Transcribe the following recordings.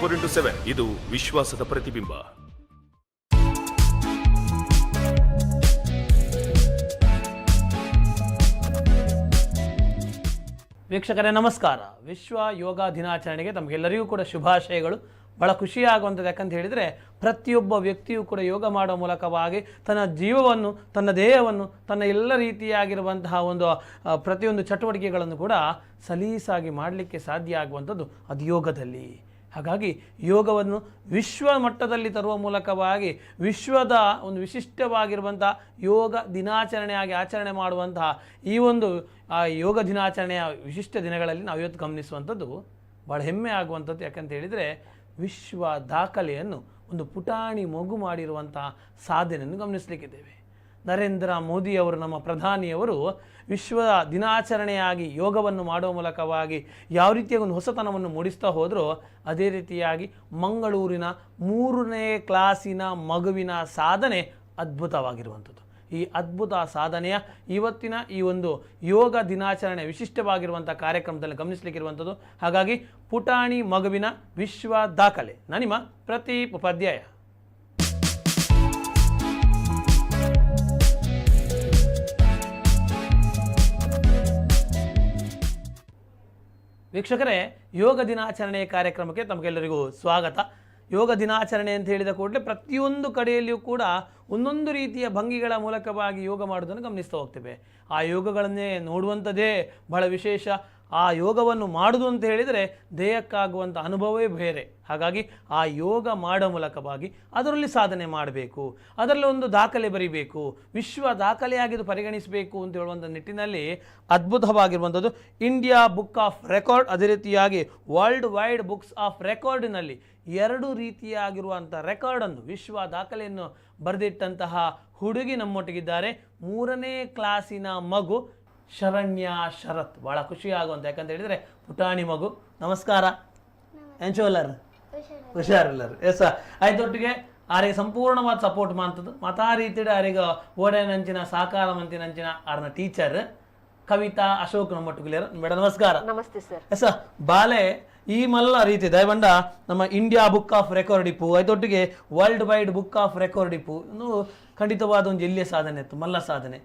Four into ಇದು ವಿಶ್ವಾಸದ ಪ್ರತಿಬಿಂಬ. ವೀಕ್ಷಕರೇ, ನಮಸ್ಕಾರ. ವಿಶ್ವ ಯೋಗ ದಿನಾಚರಣೆಗೆ ತಮಗೆಲ್ಲರಿಗೂ ಕೂಡ ಶುಭಾಶಯಗಳು. ಬಹಳ ಖುಷಿಯಾಗುವಂಥದ್ದು. ಯಾಕಂತ ಹೇಳಿದರೆ, ಪ್ರತಿಯೊಬ್ಬ ವ್ಯಕ್ತಿಯೂ ಕೂಡ ಯೋಗ ಮಾಡುವ ಮೂಲಕವಾಗಿ ತನ್ನ ಜೀವವನ್ನು, ತನ್ನ ದೇಹವನ್ನು, ತನ್ನ ಎಲ್ಲ ರೀತಿಯಾಗಿರುವಂತಹ ಒಂದು ಪ್ರತಿಯೊಂದು ಚಟುವಟಿಕೆಗಳನ್ನು ಕೂಡ ಸಲೀಸಾಗಿ ಮಾಡಲಿಕ್ಕೆ ಸಾಧ್ಯ ಆಗುವಂಥದ್ದು ಅದು ಯೋಗದಲ್ಲಿ. ಹಾಗಾಗಿ ಯೋಗವನ್ನು ವಿಶ್ವ ಮಟ್ಟದಲ್ಲಿ ತರುವ ಮೂಲಕವಾಗಿ ವಿಶ್ವದ ಒಂದು ವಿಶಿಷ್ಟವಾಗಿರುವಂಥ ಯೋಗ ದಿನಾಚರಣೆಯಾಗಿ ಆಚರಣೆ ಮಾಡುವಂತಹ ಈ ಒಂದು, ಆ ಯೋಗ ದಿನಾಚರಣೆಯ ವಿಶಿಷ್ಟ ದಿನಗಳಲ್ಲಿ ನಾವು ಇವತ್ತು ಗಮನಿಸುವಂಥದ್ದು ಭಾಳ ಹೆಮ್ಮೆ ಆಗುವಂಥದ್ದು. ಯಾಕಂತ ಹೇಳಿದರೆ ವಿಶ್ವ ದಾಖಲೆಯನ್ನು ಒಂದು ಪುಟಾಣಿ ಮಗು ಮಾಡಿರುವಂತಹ ಸಾಧನೆಯನ್ನು ಗಮನಿಸಲಿಕ್ಕಿದ್ದೇವೆ. ನರೇಂದ್ರ ಮೋದಿಯವರು ನಮ್ಮ ಪ್ರಧಾನಿಯವರು ವಿಶ್ವ ದಿನಾಚರಣೆಯಾಗಿ ಯೋಗವನ್ನು ಮಾಡುವ ಮೂಲಕವಾಗಿ ಯಾವ ರೀತಿಯ ಒಂದು ಹೊಸತನವನ್ನು ಮೂಡಿಸ್ತಾ ಹೋದರೂ, ಅದೇ ರೀತಿಯಾಗಿ ಮಂಗಳೂರಿನ ಮೂರನೇ ಕ್ಲಾಸಿನ ಮಗುವಿನ ಸಾಧನೆ ಅದ್ಭುತವಾಗಿರುವಂಥದ್ದು. ಈ ಅದ್ಭುತ ಸಾಧನೆಯ ಇವತ್ತಿನ ಈ ಒಂದು ಯೋಗ ದಿನಾಚರಣೆ ವಿಶಿಷ್ಟವಾಗಿರುವಂಥ ಕಾರ್ಯಕ್ರಮದಲ್ಲಿ ಗಮನಿಸಲಿಕ್ಕಿರುವಂಥದ್ದು. ಹಾಗಾಗಿ ಪುಟಾಣಿ ಮಗುವಿನ ವಿಶ್ವ ದಾಖಲೆ. ನಿಮ್ಮ ಪ್ರತಿ ಉಪಾಧ್ಯಾಯ. ವೀಕ್ಷಕರೇ ಯೋಗ ದಿನಾಚರಣೆಯ ಕಾರ್ಯಕ್ರಮಕ್ಕೆ ತಮಗೆಲ್ಲರಿಗೂ ಸ್ವಾಗತ. ಯೋಗ ದಿನಾಚರಣೆ ಅಂತ ಹೇಳಿದ ಕೂಡಲೇ ಪ್ರತಿಯೊಂದು ಕಡೆಯಲ್ಲಿಯೂ ಕೂಡ ಒಂದೊಂದು ರೀತಿಯ ಭಂಗಿಗಳ ಮೂಲಕವಾಗಿ ಯೋಗ ಮಾಡೋದನ್ನು ಗಮನಿಸ್ತಾ ಹೋಗ್ತೇವೆ. ಆ ಯೋಗಗಳನ್ನೇ ನೋಡುವಂಥದ್ದೇ ಬಹಳ ವಿಶೇಷ. ಆ ಯೋಗವನ್ನು ಮಾಡುವುದು ಅಂತ ಹೇಳಿದರೆ ದೇಹಕ್ಕಾಗುವಂಥ ಅನುಭವವೇ ಬೇರೆ. ಹಾಗಾಗಿ ಆ ಯೋಗ ಮಾಡೋ ಮೂಲಕವಾಗಿ ಅದರಲ್ಲಿ ಸಾಧನೆ ಮಾಡಬೇಕು. ಅದರಲ್ಲಿ ಒಂದು ದಾಖಲೆ ಬರೀಬೇಕು. ವಿಶ್ವ ದಾಖಲೆಯಾಗಿದ್ದು ಪರಿಗಣಿಸಬೇಕು ಅಂತ ಹೇಳುವಂಥ ನಿಟ್ಟಿನಲ್ಲಿ ಅದ್ಭುತವಾಗಿರುವಂಥದ್ದು ಇಂಡಿಯಾ ಬುಕ್ ಆಫ್ ರೆಕಾರ್ಡ್ ಅದೇ ರೀತಿಯಾಗಿ ವರ್ಲ್ಡ್ ವೈಡ್ ಬುಕ್ಸ್ ಆಫ್ ರೆಕಾರ್ಡಿನಲ್ಲಿ ಎರಡು ರೀತಿಯಾಗಿರುವಂಥ ರೆಕಾರ್ಡನ್ನು, ವಿಶ್ವ ದಾಖಲೆಯನ್ನು ಬರೆದಿಟ್ಟಂತಹ ಹುಡುಗಿ ನಮ್ಮೊಟ್ಟಿಗಿದ್ದಾರೆ. ಮೂರನೇ ಕ್ಲಾಸಿನ ಮಗು ಶರಣ್ಯ ಶರತ್. ಭಾಳ ಖುಷಿಯಾಗುವಂತ ಯಾಕಂತ ಹೇಳಿದರೆ ಪುಟಾಣಿ ಮಗು. ನಮಸ್ಕಾರ. ಎಂಚೋಲರ್ ಹುಷಾರಿಲ್ಲರು. ಎಸ್ ಆಯ್ತೊಟ್ಟಿಗೆ ಆರಿಗೆ ಸಂಪೂರ್ಣವಾದ ಸಪೋರ್ಟ್ ಮಾಡ್ತದ್ದು. ಮತ ರೀತಿಡ್ ಆರಿಗೆ ಓಡೇನಂಚಿನ ಸಾಕಾರ ಮಂತಿನಂಚಿನ ಆರ್ನ ಟೀಚರ್ ಕವಿತಾ ಅಶೋಕ್ ನಮ್ಮೊಟ್ಟಿಗೆ ಮೇಡಮ್ ನಮಸ್ಕಾರ. ನಮಸ್ತೆ ಸರ್. ಎಸ ಬಾಲೆ ಈ ಮಲ್ಲ ರೀತಿ ದಯವಂಡ ನಮ್ಮ ಇಂಡಿಯಾ ಬುಕ್ ಆಫ್ ರೆಕಾರ್ಡ್ ಇಪ್ಪು ಅದೊಟ್ಟಿಗೆ world wide book of record ಇಪ್ಪು ಇನ್ನು ಖಂಡಿತವಾದ ಒಂದು ಎಲ್ಲಿಯ ಸಾಧನೆ ಇತ್ತು ಮಲ್ಲ ಸಾಧನೆ.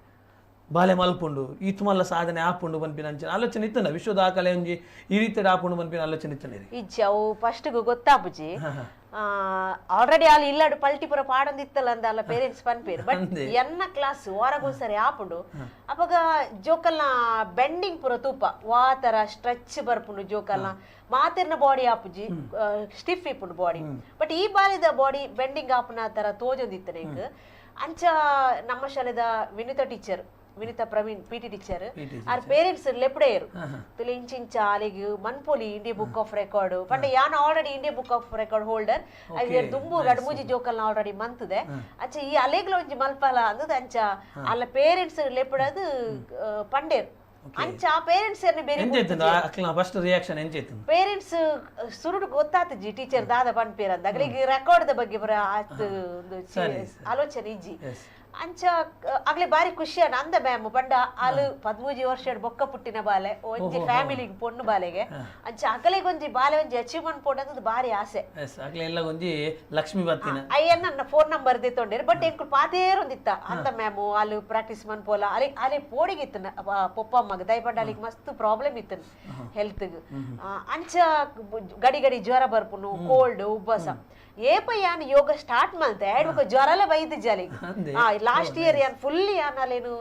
ಬಾಲೆ ಮಲ್ಪುಂಡು ಈತ್ ಮಲ್ಲ ಸಾಧನೆ ಆಪುಂಡು ಬನ್ಪಿನ ಅಂಚಿನ ಆಲೋಚನೆ ಇತ್ತನ ವಿಶ್ವ ದಾಖಲೆ ಒಂಜಿ ಈ ರೀತಿ ಆಪುಂಡು ಬನ್ಪಿನ ಆಲೋಚನೆ ಇತ್ತು ಈ ಜವ್ ಫಸ್ಟ್ ಗೊತ್ತಾಪುಜಿ. ಆಲ್ರೆಡಿ ಅಲ್ಲಿ ಇಲ್ಲಡು ಪಲ್ಟಿ ಪುರ ಪಾಡೊಂದಿತ್ತಲ್ಲ ಅಂದ ಅಲ್ಲ ಪೇರೆಂಟ್ಸ್ ಪನ್ಪೇರು ಬಟ್ ಅಂದೆ. ಎನ್ನ ಕ್ಲಾಸ್ ವಾರಗೊಂದ್ಸರಿ ಆಪುಂಡು. ಅಪಗ ಜೋಕಲ್ನ ಬೆಂಡಿಂಗ್ ಪುರ ತೂಪ. ವಾತರ ಸ್ಟ್ರೆಚ್ ಬರ್ಪುಂಡು ಜೋಕಲ್ನ. ಮಾತಿರ್ನ ಬಾಡಿ ಆಪುಜಿ. ಸ್ಟಿಫ್ ಇಪ್ಪುಂಡು ಬಾಡಿ ಬಟ್ ಈ ಬಾಲಿದ ಬಾಡಿ ಬೆಂಡಿಂಗ್ ಆಪುನ ತರ ತೋಜೊಂದಿತ್ತ ಅಂಚ ನಮ್ಮ ಶಾಲೆದ Vinutha teacher Vinitha Praveen P T teacher R parents ಲೆಪ್ಡೇರು ತುಲೆ ಇಂಚಿಂಚ ಅಲಿಗೆ ಮನ್ಪೊಲಿ ಇಂಡಿಯಾ ಬುಕ್ ಆಫ್ ರೆಕಾರ್ಡ್ ಪಂಡ ಯಾನ್ already India book of record holder ಅದು ದುಂಬು ಗಡ್ಮೂಜಿ ಜೋಕಲ್ನ ಆಲ್ರೆಡಿ ಮಂತದೆ ಅಂಚ ಈ ಅಲೆಗ್ಲ ಒಂಜಿ ಮಲ್ಪಲ ಅಂದದ ಅಂಚ ಅಲ್ಲ ಪೇರೆಂಟ್ಸ್ ಲೆಪ್ಪಡದು ಪಂಡೇರು ಅಂಚ ಪೇರೆಂಟ್ಸ್ ಫಸ್ಟ್ ರಿಯಾಕ್ಷನ್ ಎಂಚೈತಂದ ಪೇರೆಂಟ್ಸ್ ಸುರುಡು ಗೊತ್ತಾತಜಿ ಟೀಚರ್ ದಾದ ಪನ್ಪೇರ್ ಅಂದ ಅಗ್ಲಿಗೆ ರೆಕಾರ್ಡ್ ದ ಬಗ್ಗೆ ಬರ ಆತ್ ಆಲೋಚನೆ ಇಜ್ಜಿ ಅಂಚ ಆಗ್ಲೇ ಬಾರಿ ಖುಷಿ ಅಂದ ಮ್ಯಾಮ್ ಪಂಡ ಆಲು ಪದ್ಮೂಜಿ ವರ್ಷ ಬೊಕ್ಕ ಪುಟ್ಟಿನ ಬಾಲೆ ಒಂಜಿ ಫ್ಯಾಮಿಲಿಗೆ ಪೊಣ್ಣು ಬಾಲೆಗೆ. ಅಂಚ ಅಗಲಿಗೆ ಒಂಜಿ ಬಾಲೆ ಒಂಜಿ ಅಚೀವ್ಮೆಂಟ್ ಪೋಡದು ಬಾರಿ ಆಸೆ. ಎಲ್ಲ ಒಂಜಿ ಲಕ್ಷ್ಮಿ ಬತ್ತಿನ ಅಯ್ಯನ್ನ ನನ್ನ ಫೋನ್ ನಂಬರ್ ತೊಂಡೇರು ಬಟ್ ಎಂಕು ಪಾತೇರೊಂದಿತ್ತ ಅಂದ ಮ್ಯಾಮು ಅಲ್ಲಿ ಪ್ರಾಕ್ಟೀಸ್ ಮನ್ಪೋಲ ಅಲ್ಲಿ ಅಲ್ಲಿ ಪೋಡಿಗಿತ್ತು ಪೊಪ್ಪಮ್ಮಗ ದಯಪಂಡ ಅಲ್ಲಿಗೆ ಮಸ್ತ್ ಪ್ರಾಬ್ಲಮ್ ಇತ್ತು ಹೆಲ್ತ್ ಅಂಚ ಗಡಿ ಗಡಿ ಜ್ವರ ಬರ್ಪುನು ಕೋಲ್ಡ್ ಉಬ್ಬಸ ಏಪ ಯಾನ್ ಯೋಗ ಸ್ಟಾರ್ಟ್ ಮಾಡ್ತೆ ಹೇಳ್ಬೇಕು ಜ್ವರಲ ಬೈದಿಜ್ಜಿ ಅಲ್ಲಿಗೆ. ಹಾ ಲಾಸ್ಟ್ ಇಯರ್ ಯಾನ್ ಫುಲ್ ಯಾನ್ ಅಲ್ಲೇನು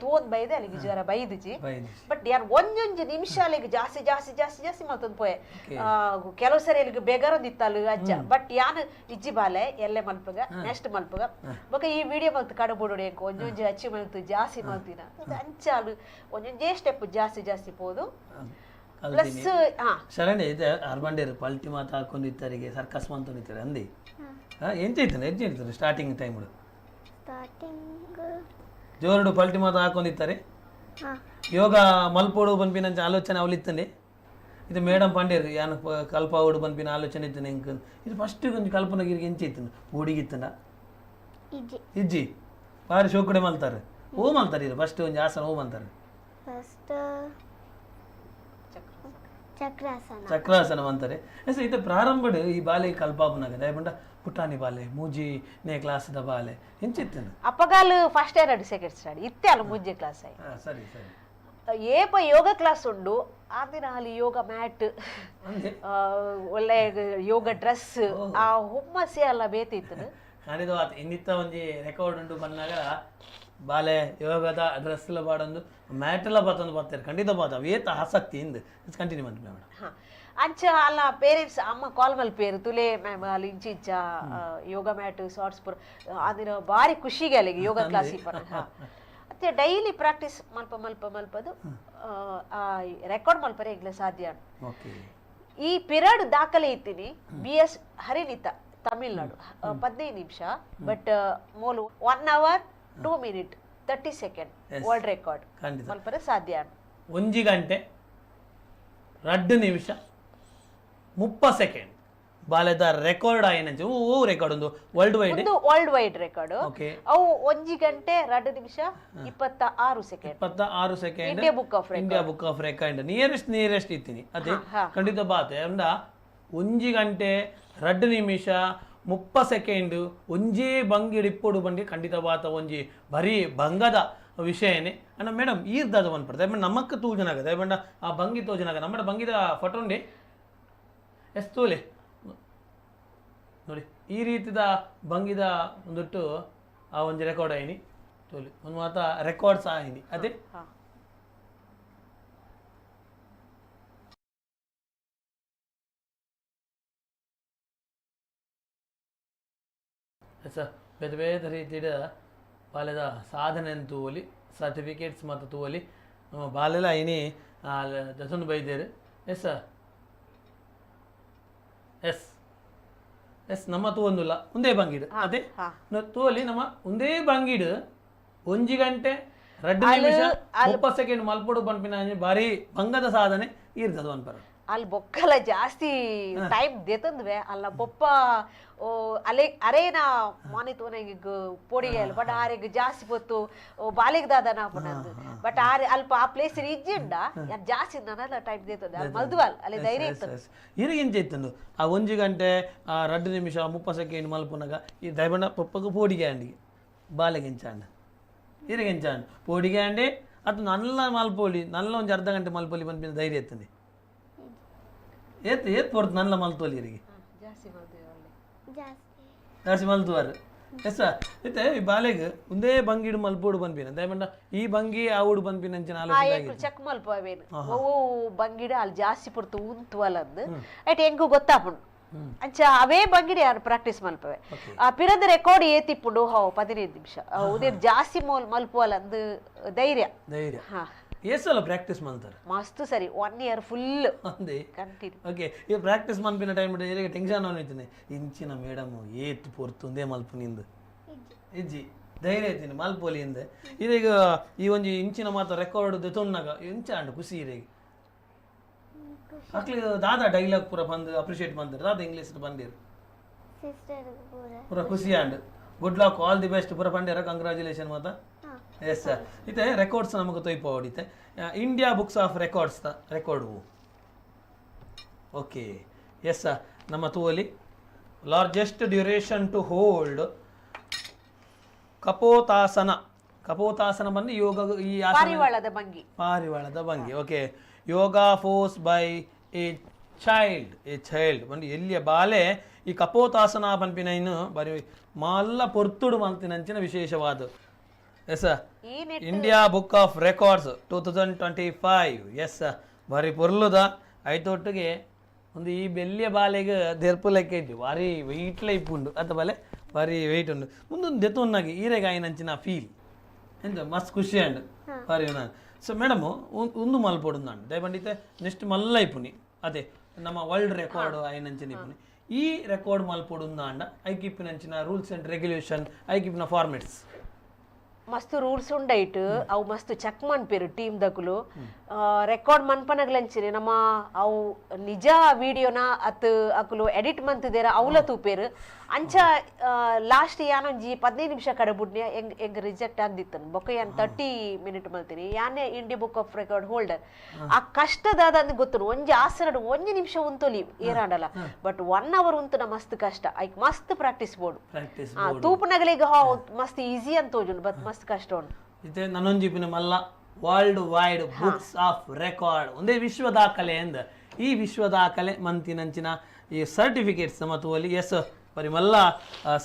ತೂವೊಂದ್ ಬೈದೆ ಅಲ್ಲಿಗೆ ಜ್ವರ ಬೈದಿಜಿ ಬೈದು ಬಟ್ ಯಾನ್ ಒಂದೊಂದು ನಿಮಿಷ ಅಲ್ಲಿಗೆ ಜಾಸ್ತಿ ಜಾಸ್ತಿ ಜಾಸ್ತಿ ಜಾಸ್ತಿ ಮತ್ತೊಂದು ಪೋಯೆ. ಆ, ಕೆಲವು ಸರಿ ಅಲ್ಲಿಗೆ ಬೇಗಾರೊಂದಿತ್ತ ಅಲ್ಲಿ ಅಜ್ಜ. ಬಟ್ ಯಾನ್ ಇಜ್ಜಿ ಬಾಲೆ ಎಲ್ಲೆ ಮಲ್ಪಗ ನೆಕ್ಸ್ಟ್ ಮಲ್ಪಗ. ಬೊಕ ಈ ವಿಡಿಯೋ ಮಲ್ತು ಕಡಬುಡು ಏಕ ಒಂದೊಂದು ಹಚ್ಚಿ ಮಲ್ತು ಜಾಸ್ತಿ ಮಲ್ತಿನ. ಅಂಚಾಲು ಒಂದೊಂದೇ ಸ್ಟೆಪ್ ಜಾಸ್ತಿ ಜಾಸ್ತಿ ಪೋದು. ಪ್ಲಸ್ ಹಾ. ಶರಣೆ ಇದೆ ಅರ್ಬಂಡೇರು ಪಲ್ಟಿ ಮಾತು ಹಾಕೊಂಡಿತ್ತರಿಗೆ ಸರ್ಕಸ್ ಮಂತೊಂದಿತ್ತಾರೆ ಅಂದಿ. ಏನ್ ಎಂಚೈತನ ಎಂಚ ಇರ್ತಾರೆ ಸ್ಟಾರ್ಟಿಂಗ್ ಟೈಮ್ ಸ್ಟಾರ್ಟಿಂಗ್ ಜೋರುಡು ಪಲ್ಟಿ ಮಾತು ಹಾಕೊಂಡು ಇತ್ತಾರೆ ಯೋಗ ಮಲ್ಪೋಡು ಬನ್ಪಿನಂಚ ಆಲೋಚನೆ ಅವಲಿತ್ತನೆ ಇದು ಮೇಡಮ್ ಪಂಡೇರು ಯಾನ ಕಲ್ಪ ಕಲ್ಪಾವುಡು ಬನ್ಪಿನ ಆಲೋಚನೆ ಇತ್ತನೆ ಎಂಕ್ ಇದು ಫಸ್ಟ್ ಕೊಂಚ ಕಲ್ಪನಗಿರಿಗೆ ಎಂಚಿತ್ತನು ಓಡಿಗಿತ್ತಂಡ ಇಜ್ಜಿ. ಇಜ್ಜಿ ಬಾರಿ ಶೋಕುಡೆ ಮಲ್ತಾರೆ. ಓ ಮಲ್ತಾರೆ ಇದು ಫಸ್ಟ್ ಒಂದು ಆಸನ ಓ ಮಲ್ತಾರೆ. ಫಸ್ಟ್ ಚಕ್ರಾಸನ. ಚಕ್ರಾಸನ ಅಂತಾರೆ. ಎಸ್ ಇದು ಪ್ರಾರಂಭಡ್ ಈ ಬಾಲೆ ಕಲ್ಪಾಪನ ದಯಪಂಡ ಪುಟಾಣಿ ಬಾಲೆ ಮೂಜಿ ನೇ ಕ್ಲಾಸ್ದ ಬಾಲೆ ಹೆಂಚಿತ್ತೇನು ಅಪ್ಪಗಾಲ್ ಫಸ್ಟ್ ಎರಡು ಸೆಕೆಂಡ್ ಸ್ಟ್ಯಾಂಡ್ ಇತ್ತೆ ಅಲ್ಲ ಮೂಜಿ ಕ್ಲಾಸ್ ಆಯ್ತು ಹಾಂ ಸರಿ ಸರಿ. ಏಪ ಯೋಗ ಕ್ಲಾಸ್ ಉಂಡು ಆದಿನ ಅಲ್ಲಿ ಯೋಗ ಮ್ಯಾಟ್ ಒಳ್ಳೆ ಯೋಗ ಡ್ರೆಸ್ ಆ ಹುಮ್ಮಸ್ಸೆ ಎಲ್ಲ ಬೇತಿತ್ತು ಆತ ಇನ್ನಿತ್ತ ಒಂಜಿ ರೆಕಾರ್ಡ್ ಉಂಟು ಬಂದಾಗ ಬಾಲೆ ಯೋಗದ ಡ್ರೆಸ್ ಎಲ್ಲ ಬಾಡೊಂದು ಮ್ಯಾಟ್ ಎಲ್ಲ ಬತ್ತೊಂದು ಬರ್ತಾರೆ ಖಂಡಿತ ಬಾತ. ಏತ ಆಸಕ್ತಿ ಇಂದು. ಕಂಟಿನ್ಯೂ ಮಾಡಿ ಮೇಡಮ್. ಅಂಚ ಅಲ್ಲ ಪೇರೆಂಟ್ಸ್ ಅಮ್ಮ ಕಾಲ್ ಮಲ್ಪೇರು ತುಲೆ ಮ್ಯಾಮ್ ಅಲ್ಲಿ ಇಂಚಿ ಇಂಚ ಯೋಗ ಮ್ಯಾಟ್ ಶಾರ್ಟ್ಸ್ ಪುರ್ ಅದಿನ ಭಾರಿ ಖುಷಿಗೆ ಅಲ್ಲಿಗೆ ಯೋಗ ಕ್ಲಾಸ್ ಪರ ಮತ್ತೆ ಡೈಲಿ ಪ್ರಾಕ್ಟೀಸ್ ಮಲ್ಪ ಮಲ್ಪ ಮಲ್ಪದು ರೆಕಾರ್ಡ್ ಮಲ್ಪರೆ ಈಗಲೇ ಸಾಧ್ಯ. ಈ ಪಿರಿಯಡ್ ದಾಖಲೆ ಇತ್ತೀನಿ ಬಿ ಎಸ್ ಹರಿನಿತ ತಮಿಳ್ನಾಡು. ಪದಿನೈದು ನಿಮಿಷ but Molu one hour two minute thirty second world record ಖಂಡಿತ. ಮಲ್ಪರೆ ಸಾಧ್ಯ. ಒಂಜಿ ಗಂಟೆ ರಡ್ಡು ನಿಮಿಷ ಮುಪ್ಪ ಸೆಕೆಂಡ್ ಬಾಲೆದ ರೆಕಾರ್ಡ್ ಆಯ್ನಂಚೆ ಓ ರೆಕಾರ್ಡ್ ಒಂದು ವರ್ಲ್ಡ್ ವೈಡ್ ಒಂದು ವರ್ಲ್ಡ್ ವೈಡ್ ರೆಕಾರ್ಡ್ ಓಕೆ ಅವು ಒಂಜಿ ಗಂಟೆ ಎರಡು ನಿಮಿಷ ಇಪ್ಪತ್ತ ಆರು ಸೆಕೆಂಡ್ ಇಪ್ಪತ್ತ ಆರು second India book of India book of record nearest nearest ಇತ್ತೀನಿ ಅದೇ ಖಂಡಿತ ಬಾತೆ. ಅಂಡ ಒಂಜಿ ಗಂಟೆ ರಡ್ಡು ನಿಮಿಷ ಮುಪ್ಪ ಸೆಕೆಂಡ್, ಒಂಜಿ ಬಂಗಿಡ್ ಇಪ್ಪೊಡು ಬಂಡಿ ಖಂಡಿತವಾದ ಒಂಜಿ ಬರೀ ಭಂಗದ ವಿಷಯನೇ. ಅಣ್ಣ, ಮೇಡಮ್ ಈರ್ದಾದ ಬಂದ್ಪಡ್ದೆ ಮೇಡಮ್ ನಮಕ್ ತೂಜನಾಗ ದಯಮಾಡ ಆ ಭಂಗಿ ತೋಜನಾಗ ನಮ್ಮ ಭಂಗಿದ ಫೋಟೋ ಉಂಡಿ ಎಷ್ಟು ತೂಲೆ. ನೋಡಿ, ಈ ರೀತಿದ ಭಂಗಿದ ಒಂದೊಟ್ಟು ಆ ಒಂಜಿ ರೆಕಾರ್ಡ್ ಆಯ್ನಿ. ತೋಲಿ. ಒಂದು ಮಾತ ರೆಕಾರ್ಡ್ಸ್ ಆಯ್ನಿ. ಅದೇ? ಸರ್. ಬೇರೆ ಬೇರೆ ರೀತಿಯ ಬಾಲ್ಯದ ಸಾಧನೆ ತೂವಲಿ ಸರ್ಟಿಫಿಕೇಟ್ಸ್ ಮತ್ತು ತೂವಲಿ ನಮ್ಮ ಬಾಲ್ಯಲ ಐನಿ ದಸನ್ ಬೈದೇರು. Yes yes. ಎಸ್ ನಮ್ಮ ತೂವೊಂದುಲ್ಲ ಒಂದೇ ಬಂಗಿಡು ಅದೇ? ತೂಲಿ ತೂವಲಿ ನಮ್ಮ ಒಂದೇ ಬಂಗಿಡು ಒಂಜಿ ಗಂಟೆ ರಡ್ಡು ನಿಮಿಷ ಮುಪ್ಪ ಸೆಕೆಂಡ್ ಮಲ್ಪಡು ಪನ್ಪಿನ ಬಾರಿ ಭಂಗದ ಸಾಧನೆ ಇರ್ತದ ಅನ್ಪರ ಅಲ್ಲಿ ಬೊಕ್ಕಲ ಜಾಸ್ತಿ ಟೈಮ್ ದೇತಂದ್ವೆ ಅಲ್ಲ ಬೊಪ್ಪ ಓ ಅಲೆ ಅರೇನ ಮಾನಿತೋನೆಗ್ ಪೊಡಿಗೆ ಬಟ್ ಆರೆಗ್ ಜಾಸ್ತಿ ಹೊತ್ತು ಓ ಬಾಲಿಗ್ ದಾದನ ಪುನಂದು ಬಟ್ ಆರೆ ಅಲ್ಪ ಆ ಪ್ಲೇಸ್ ಇಜ್ಜಿಂಡ ಯಾನ್ ಜಾಸ್ತಿ ನನಲ್ಲ ಟೈಮ್ ದೇತದೆ ಅಲ್ಲಿ ಮಲ್ದುವಲ್ ಅಲ್ಲಿ ಧೈರ್ಯ ಇರ್ತದೆ ಇರಿಗೆಂಚ ಇತ್ತಂದು ಆ ಒಂಜಿ ಗಂಟೆ ಆ ರಡ್ಡು ನಿಮಿಷ ಮುಪ್ಪ ಸೆಕೆಂಡ್ ಮಲ್ಪುನಗ ಈ ದಯಬಣ್ಣ ಪಪ್ಪಗ ಪೋಡಿಗೆ ಅಂಡಿಗೆ ಬಾಲೆಗೆಂಚಾಂಡ ಇರಿಗೆಂಚಾಂಡ ಪೋಡಿಗೆ ಅಂಡೆ ಅದು ನಲ್ಲ ಮಲ್ಪೋಲಿ ನಲ್ಲ ಒಂಜಿ ಅರ್ಧ ಗಂಟೆ ಮಲ್ಪೋಲಿ ಬಂದ್ಬಿನ ಧೈರ್ಯ ಎತ್ತಂದೆ ಏತ್ ಏತ್ ಪೊರ್ತು ನನ್ನ ಮಲ್ತುವಲ್ಲಿ ಇರಿಗೆ ಜಾಸ್ತಿ ಮಲ್ತುವಾರು ಎಸ್ ಇತ್ತೆ ಈ ಬಾಲೆಗ್ ಒಂದೇ ಬಂಗಿಡು ಮಲ್ಪೋಡು ಬಂದ್ಬಿನ ದಯಮಂಡ ಈ ಬಂಗಿ ಆ ಊಡು ಬಂದ್ಬಿನ ಅಂಚಿನ ಚಕ್ ಆಲೋಚನೆ ಚೆಕ್ ಮಲ್ಪವೇನು ಓ ಬಂಗಿಡ ಅಲ್ಲಿ ಜಾಸ್ತಿ ಪುರ್ತು ಉಂತುವಲ್ ಅಂದ್ ಐಟ್ ಹೆಂಗು ಗೊತ್ತಾಪುಂಡು ಅಂಚ ಅವೇ ಬಂಗಿಡಿ ಯಾರು ಪ್ರಾಕ್ಟೀಸ್ ಮಲ್ಪವೆ ಆ ಪಿರದ ರೆಕಾರ್ಡ್ ಏತಿಪ್ಪುಂಡು ಹೋ ಪದಿನೈದು ನಿಮಿಷ ಉದೇರ್ ಜಾಸ್ತಿ ಮೋಲ್ ಮಲ್ಪುವಲ್ಲ ಅಂದ್ ಧೈರ್ಯ ಧೈರ್ಯ ಹಾ ಏಸಲ್ಲ ಪ್ರಾಕ್ಟೀಸ್ ಮಾಡ್ತಾರೆ. ಮಸ್ತ್ ಸರಿ ಒನ್ ಇಯರ್ ಫುಲ್ ಅಂದೆ. ಕಂಟಿನ್ಯೂ ಓಕೆ ಈ ಪ್ರಾಕ್ಟೀಸ್ ಮನ್ಪಿನ ಟೈಮ್ ಏರಿಗೆ ಟೆನ್ಷನ್ ಅವನಿದ್ದೀನಿ ಇಂಚಿನ ಮೇಡಮ್ ಏತ್ ಪೊರ್ತುಂದೇ ಮಲ್ಪು ನಿಂದು. ಇಜ್ಜಿ ಧೈರ್ಯ ಐತೀನಿ ಮಲ್ಪೋಲಿ ಹಿಂದೆ. ಇದೀಗ ಈ ಒಂದು ಇಂಚಿನ ಮಾತ ರೆಕಾರ್ಡ್ ದೆತೊನ್ನಾಗ ಇಂಚ ಅಂಡು ಖುಷಿ ಇರೇಗ ಅಕ್ಲಿ ದಾದ ಡೈಲಾಗ್ ಪೂರ ಬಂದು ಅಪ್ರಿಷಿಯೇಟ್ ಮಾಡ್ತಾರೆ. ದಾದ ಇಂಗ್ಲೀಷ್ ಬಂದಿರು. ಸಿಸ್ಟರ್ ಪೂರ. ಪೂರ ಖುಷಿ and good luck all the best ಪೂರ ಪಂಡ್ಯಾರ ಕಂಗ್ರಾಚುಲೇಷನ್ ಮಾತ. ಎಸ್ ಸರ್ ಇತ್ತೆ ರೆಕಾರ್ಡ್ಸ್ ನಮಗೆ ತೊಯ್ಪ ಹೊಡಿತೆ India books of records the record okay yes sir ನಮ್ಮ ತೂವಲಿ ಲಾರ್ಜೆಸ್ಟ್ ಡ್ಯೂರೇಷನ್ ಟು ಹೋಲ್ಡ್ ಕಪೋತಾಸನ. ಕಪೋತಾಸನ ಬಂದು ಯೋಗ ಈ ಪಾರಿವಾಳದ ಭಂಗಿ. ಪಾರಿವಾಳದ ಭಂಗಿ. Okay yoga force by a child a child ಬಂದು ಎಲ್ಲಿಯ ಬಾಲೆ ಈ ಕಪೋತಾಸನ ಪಂಪಿನ ಇನ್ನು ಬರೀ ಮಲ್ಲ ಪೊರ್ತುಡು ಮಂತಿನಂಚಿನ ವಿಶೇಷವಾದ ಎಸ್ ಈ India book of records two thousand twenty five yes ಬರೀ ಪೊರ್ಲುದ. ಐತೊಟ್ಟಿಗೆ ಒಂದು ಈ ಬೆಳ್ಳಿಯ ಬಾಲೆಗೆ ದೆರ್ಪು ಲೆಕ್ಕ ಇದ್ದು ಭಾರಿ ವೆಯ್ಟ್ಲ ಇಪ್ಪುಂಡು. ಅತ್ತ ಬಾಲೆ? ಭಾರಿ ವೆಯ್ಟ್ ಉಂಡು. ಮುಂದೊಂದು ದೆತ್ತೊನ್ನಾಗಿ ಈರೆಗೆ ಆಯ್ನಂಚಿನ ಫೀಲ್ ಎಂತ? ಮಸ್ತ್ ಖುಷಿ ಅಂಡ್ ಭಾರಿ ನಾನು ಸೊ ಮೇಡಮ್ ಒಂದು ಮಲ್ಪೊಡು ನಾನು. ದಯಪಂಡಿತೆ ನೆಕ್ಸ್ಟ್ ಮಲ್ಲ ಇಪ್ಪುನಿ. ಅದೇ ನಮ್ಮ ವರ್ಲ್ಡ್ ರೆಕಾರ್ಡ್ ಆಯ್ನಂಚಿನ ಇಪ್ಪುನಿ. ಈ ರೆಕಾರ್ಡ್ ಮಲ್ಪೊಡು ಅಂಡ ಐಕಿಪ್ಪಿನಂಚಿನ ರೂಲ್ಸ್ ಅಂಡ್ ರೆಗ್ಯುಲೇಷನ್ ಐಕಿಪ್ಪಿನ ಫಾರ್ಮೆಟ್ಸ್ ಮಸ್ತ್ ರೂಲ್ಸ್ ಉಂಡೈಟ್ ಅವು ಮಸ್ತ್ ಚೆಕ್ ಮನ್ಪೇರು ಟೀಮ್ ದಕುಲು. ರೆಕಾರ್ಡ್ ಮನ್ಪನಗ್ಲಂಚಿನಿ ನಮ್ಮ ಅವು ನಿಜ ವಿಡಿಯೋನ ಅತ್ ಅಕುಲು ಎಡಿಟ್ ಮಂತಿದೇರ ಅವಲ ತೂಪೇರು. ಅಂಚ ಲಾಸ್ಟ್ ಯಾನೊಂಜಿ ಪದಿನೈದು ನಿಮಿಷ ಕಡೆ ಹೆಂಗ್ ಎಂಗ್ ಎಂಗ್ ರಿಜೆಕ್ಟ್ ಆಗ್ದಿತ್ತನ್. ಬೊಕ್ಕ ಯಾನ್ ತರ್ಟಿ ಮಿನಿಟ್ ಮಲ್ತೀನಿ. ಯಾನೇ India book of record holder ಆ ಕಷ್ಟದಾದ ಅಂದ್ ಗೊತ್ತು ಒಂಜಿ ಆಸರಡು ಒಂಜಿ ನಿಮಿಷ ಉಂತೊಲಿ ಏರಾಡಲ್ಲ ಬಟ್ ಒನ್ ಅವರ್ ಉಂತುನ ಮಸ್ತ್ ಕಷ್ಟ. ಐಕ್ ಮಸ್ತ್ ಪ್ರಾಕ್ಟೀಸ್ ಬೋಡು ಆ ಹಾ ಮಸ್ತ್ ಈಸಿ ಅಂತ ತೋಜುಂಡು ಬಟ್ ಮಸ್ತ್ ಕಷ್ಟ ಉಂಟು. ಇದೆ ಮಲ್ಲ world wide books of record ಒಂದೇ ವಿಶ್ವ ದಾಖಲೆ ಎಂದ. ಈ ವಿಶ್ವ ದಾಖಲೆ ಮಂತಿನಂಚಿನ ಈ ಸರ್ಟಿಫಿಕೇಟ್ಸ್ ಮತ್ತು ಅಲ್ಲಿ. ಎಸ್ ಬರಿ ಮಲ್ಲ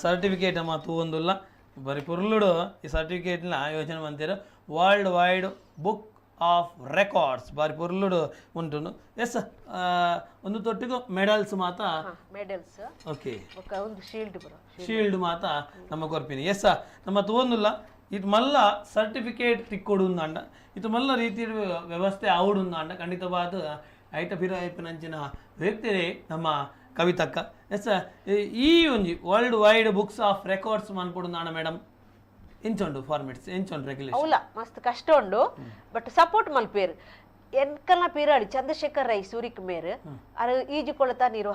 ಸರ್ಟಿಫಿಕೇಟ್ ಮತ್ತು ತೂವೊಂದುಲ್ಲ ಬರಿ ಪುರ್ಲುಡು ಈ ಸರ್ಟಿಫಿಕೇಟ್ನ ಯೋಚನೆ ಮಂತೀರ world wide book of records ಬಾರಿ ಪುರ್ಲುಡು ಉಂಟು ಎಸ್ ಒಂದು ತೊಟ್ಟಿಗೂ ಮೆಡಲ್ಸ್ ಮಾತ. ಮೆಡಲ್ಸ್ ಓಕೆ ಒಂದು ಶೀಲ್ಡ್ ಶೀಲ್ಡ್ ಮಾತ ನಮ್ಮ ಕೊರ್ಪಿನಿ. ಎಸ್ ನಮ್ಮ ತೋಂದುಲ್ಲ ఇటు ಮಲ್ಲ ಸರ್ಟಿಫಿಕೇಟ್ తిక్కుడు ఉందంట ఇటు మళ్ళీ రీతి వ్యవస్థೆ ఆవుడు ఉందంట ಖಂಡಿತ ಐಟ ಪಿರಾಯಪ್ಪನಂಚಿನ ವ್ಯಕ್ತಿರೇ ನಮ್ಮ ಕವಿತಕ್ಕ. ಎಸ್ ಈ ಒಂಜಿ world wide books of records ಮನ್ಪುಡು ನಾಣ ಮೇಡಮ್ ಎಂಚೊಂಡು ಫಾರ್ಮೆಟ್ಸ್ ಎಂಚೊಂಡು ರೆಗ್ಯುಲೇಷನ್ ಅವಲ್ಲ ಮಸ್ತ್ ಕಷ್ಟ ಉಂಡು. ಬಟ್ ಸಪೋರ್ಟ್ ಮಲ್ಪೇರು. ಎನ್ಕಲ್ನ ಪೀರಾಡಿ ಚಂದ್ರಶೇಖರ್ ರೈ ಸೂರಿಕ್ ಮೇರ್ ಅದು ಈಜುಕೊಳ್ತಾ ನೀರು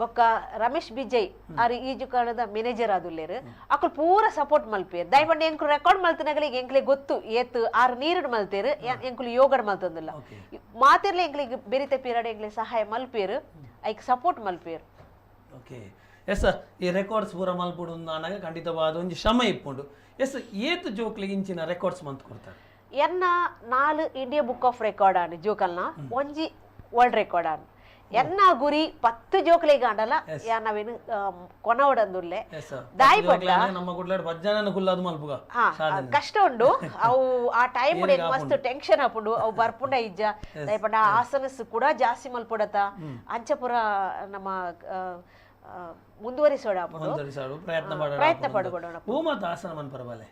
ಬೊಕ್ಕ ರಮೇಶ್ ಬಿಜಯ್ ಆರ್ ಈಜು ಕಾಣದ ಮ್ಯಾನೇಜರ್ ಆದುಲ್ಲೇರು ಅಕ್ಕಳು ಪೂರ ಸಪೋರ್ಟ್ ಮಲ್ಪೇರು ದಯಮಾಡಿ ಎಂಕ್ಲು ರೆಕಾರ್ಡ್ ಮಲ್ತಿನಗಳಿಗೆ ಎಂಕ್ಲೆ ಗೊತ್ತು ಏತ್ ಆರು ನೀರು ಮಲ್ತೇರು ಎಂಕ್ಲು ಯೋಗಡ್ ಮಲ್ತಂದಿಲ್ಲ. ಮಾತಿರ್ಲಿ ಎಂಕ್ಲಿಗೆ ಬೆರಿತ ಪೀರಾಡಿ ಎಂಕ್ಲೆ ಸಹಾಯ ಮಲ್ಪೇರು ಐಕ್ ಸಪೋರ್ಟ್ ಮಲ್ಪೇರು. ಓಕೆ. ಎಸ್ ಈ ರೆಕಾರ್ಡ್ಸ್ ಪೂರ ಮಲ್ಪುಡು ಅನ್ನಾಗ ಖಂಡಿತವಾದ ಒಂಜಿ ಶ್ರಮ ಇಪ್ಪುಂಡು. ಎಸ್ ಏತ್ ಜೋಕ್ಲಿಗೆ ಇಂಚಿನ ರೆಕಾರ್ಡ್ಸ್ ಮಂತ್ ಕೊಡ್ತಾರೆ? ಎನ್ನ ನಾಲ್ ಇಂಡಿಯಾ ಬುಕ್ ಆಫ್ ರೆಕಾರ್ಡ್ ಆನ್ ಜೋಕಲ್ನ ಒಂಜಿ ವರ್ಲ್ಡ್ ರೆಕಾರ್ಡ್ ಆನ್. ಎನ್ನ ಗುರಿ ಪತ್ತು ಜೋಕಲಿಗೆ ಆಂಡಲ ಯಾ ನಾವೇನು ಕೊನವಡಂದುಲ್ಲೆ ಎಸ್ ದಾಯಿ ಪಡ್ಲ ನಮ್ಮ ಕುಡ್ಲಾಡ್ ಭಜನ ಕುಲ್ಲಾದು ಮಲ್ಪುಗ ಹಾ ಅದ್ ಕಷ್ಟ ಉಂಡು ಅವು ಆ ಟೈಮ್ ಮಸ್ತ್ ಟೆನ್ಷನ್ ಹಾಪುಂಡು ಅವು ಬರ್ಪುಂಡ ಇಜ್ಜ ದಯಪಂಡ ಆಸನಸ್ ಕೂಡ ಜಾಸ್ತಿ ಮಲ್ಪುಡತ ಅಂಚಪುರ ನಮ್ಮ ಆ, ಆ, ಮುಂದುವರಿಸೋಡ ಹಾಪುಂಡು ಮುಂದುವರಿಸಾಡು ಪ್ರಯತ್ನ ಮಾಡೋಣ ಪ್ರಯತ್ನ ಪಡ್ಕೊಡೋಣ ಭೂಮತ ಆಸನ ಮನ್ಪರ ಬಾಲೆ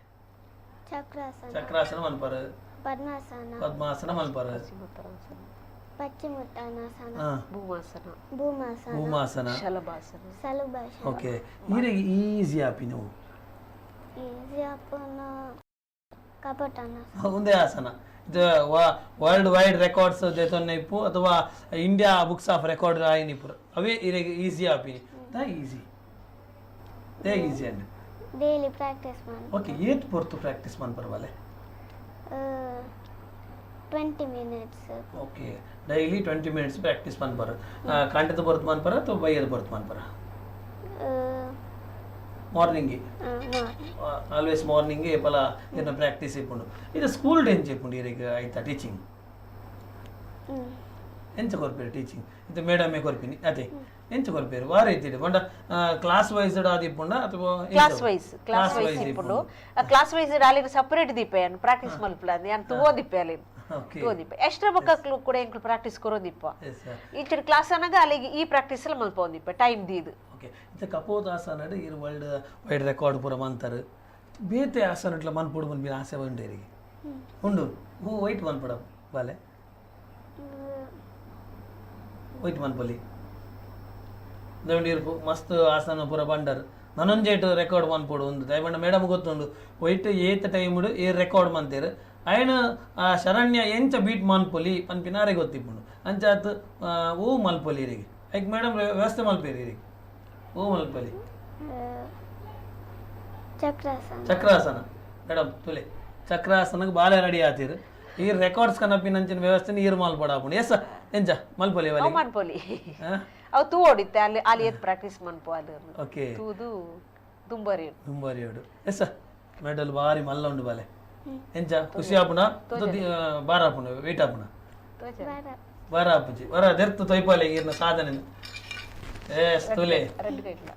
ಚಕ್ರಾಸನ ಚಕ್ರಾಸನ ಮನ್ಪರ ಪದ್ಮಾಸನ ಪದ್ಮಾಸನ ಮನ್ಪರ ಪಶ್ಚಿಮೋತ್ತಾನಾಸನ ಭೂಮಾಸನ. ಭೂಮಾಸನ. ಭೂಮಾಸನ. ಶಲಭಾಸನ. ಸಲುಭಾಷಣ ಓಕೆ ಈರಿಗೆ ಈಸಿ ಆಪಿ ನೀವು. ಈಸಿ ಅಪ್ಪನ ಕಪಟನಾಸನ. ಒಂದೇ ಆಸನ. ಇದು ವರ್ಲ್ಡ್ ವೈಡ್ ರೆಕಾರ್ಡ್ಸ್ ದೇತೊನ್ನೆ ಇಪ್ಪು ಅಥವಾ ಇಂಡಿಯಾ ಬುಕ್ಸ್ ಆಫ್ ರೆಕಾರ್ಡ್ ಆಯ್ನಿಪುರ ಅವೇ ಇರಿಗೆ easy ಆಪಿನಿ the easy the easy and daily practice ಮಾಡಿ. ಓಕೆ ಏತ್ ಪೊರ್ತು ಪ್ರಾಕ್ಟೀಸ್ ಮನ್ಪರ ಪರವಾಲೆ twenty minutes okay. Daily twenty minutes practice ಮಾಡ್ಬಾರ ಕಂಠದ ಬರ್ತ್ ಪರ ಅಥವಾ ಬೈಯದ ಬರ್ತ್ ಪರ ಮಾರ್ನಿಂಗ್. ಆಲ್ವೇಸ್ ಮಾರ್ನಿಂಗ್ ಏನ ಪ್ರಾಕ್ಟೀಸ್ ಇಪ್ಪುಂಡು ಇದು ಸ್ಕೂಲ್ ಡೇಂಚ್ ಇಪ್ಪುಂಡು ಇರಿಗೆ ಆಯ್ತಾ ಟೀಚಿಂಗ್ ಎಂಚ ಕೊರ್ಪೇರು ಟೀಚಿಂಗ್ ಇದು ಮೇಡಮೇ ಕೊರ್ಪಿನಿ ಅದೇ. ಎಂಚ ಕೊರ್ಪೇರು ವಾರ ಇದ್ದೀರಿ ಬಂಡ ಕ್ಲಾಸ್ ವೈಸ್ ಆದಿಪ್ಪುಂಡ ಅಥವಾ ಕ್ಲಾಸ್ ವೈಸ್ ಕ್ಲಾಸ್ ವೈಸ್ ಇಪ್ಪುಂಡು ಕ್ಲಾಸ್ ವೈಸ್ ಅಲ್ಲಿನ ಸಪರೇಟ್ ದೀಪೆ ಪ್ರಾಕ್ಟೀಸ್ ಮಲ್ಪಲ ಯಾನ್ ತುವೋ ದಿಪ್ಪೆ ಅಲ್ಲಿ ಓಕೆ ತುವೋ ಎಕ್ಸ್ಟ್ರಾ ಬಕ್ಕಲು ಕೂಡ ಎಂಕ್ಲು ಪ್ರಾಕ್ಟೀಸ್ ಕೊರೋದಿಪ್ಪ ಈಚೆ ಕ್ಲಾಸ್ ಅನ್ನಗ ಅಲ್ಲಿಗೆ ಈ ಪ್ರಾಕ್ಟೀಸ್ ಎಲ್ಲ ಮಲ್ಪೋದಿಪ್ಪ ಟೈಮ್ ದೀದು. ಓಕೆ ಇದು ಕಪೋತ್ ಆಸನ ಇರು ವರ್ಲ್ಡ್ ವೈಡ್ ರೆಕಾರ್ಡ್ ಪೂರ ಮಂತಾರೆ ಬೇತೆ ಆಸನ ಇಟ್ಲ ಮನ್ಪುಡು ಮನ್ಪಿನ ಆಸೆ ಉಂಡು ಇರಿಗೆ. ಉಂಡು? ಹೂ ವೈಟ್ ಮನ್ಪುಡ ಬಾಲೆ? ವೈಟ್ ಮನ್ಪಲ್ಲಿ ಇರ್ಪು ಮಸ್ತ್ ಆಸನ ಪೂರ ಬಂಡರ್. ನನೊಂಜೇಟ್ ರೆಕಾರ್ಡ್ ಮನ್ಪುಡು ಒಂದು ದಯಮಂಡ ಮೇಡಮ್ ಗೊತ್ತುಂಡು. ವೈಟ್ ಏತ್ ಟೈಮ್ ಏ ರೆಕಾರ್ಡ್ ಮಂತೇರು ಅಯ್ನ ಆ ಶರಣ್ಯ ಎಂಚ ಬೀಟ್ ಮನ್ಪೊಲಿ ಪನ್ಪಿನಾರೆ ಗೊತ್ತಿಪ್ಪುಂಡು. ಅಂಚಾತ್ ಓ ಮಲ್ಪೊಲಿ ಇರಿಗೆ. ಐಕ್ ಮೇಡಮ್ ವ್ಯವಸ್ಥೆ ಮಲ್ಪೇರಿ ಇರಿಗೆ. ಓ ಮಲ್ಪೊಲಿ. ಚಕ್ರಾಸನ. ಚಕ್ರಾಸನ. ಮೇಡಮ್ ತುಲೆ. ಚಕ್ರಾಸನಕ್ಕೆ ಬಾಲೆ ರೆಡಿ ಆತೀರು. ಈ ರೆಕಾರ್ಡ್ಸ್ ಕನಪಿನಂಚಿನ ವ್ಯವಸ್ಥೆ ನೀರು ಮಲ್ಪಡಾಪುಂಡು. ಎಸ್ ಎಂಚ ಮಲ್ಪೊಲಿ ಅವ್ ವಲಿ ಮನ್ಪೋಲಿ ಅವು ತೂ ಓಡಿತ್ತೆ ಅಲ್ಲಿ ಅಲ್ಲಿ ಎತ್ ಪ್ರಾಕ್ಟೀಸ್ ಮನ್ಪು ಅಲ್ಲಿ ಓಕೆ. ತೂದು ದುಂಬರಿ ದುಂಬರಿ ಎಸ್ ಮೆಡಲ್ ಬಾರಿ ಮಲ್ಲ ಉಂಡು ಬಾಲೆ. ಎಂಚ ಖುಷಿ ಆಪುನ ಬಾರ ಆಪುನ ವೇಟ್ ಆಪುನ ಬರ. ಆಪುಜಿ. ವರ ದೆರ್ತು ತೊಯ್ಪಾಲೆ ಈರ್ನ ಸಾಧನೆ. ಎಸ್ ತುಲೆ. ರೆಡ್ ಕೈಟ್ಲ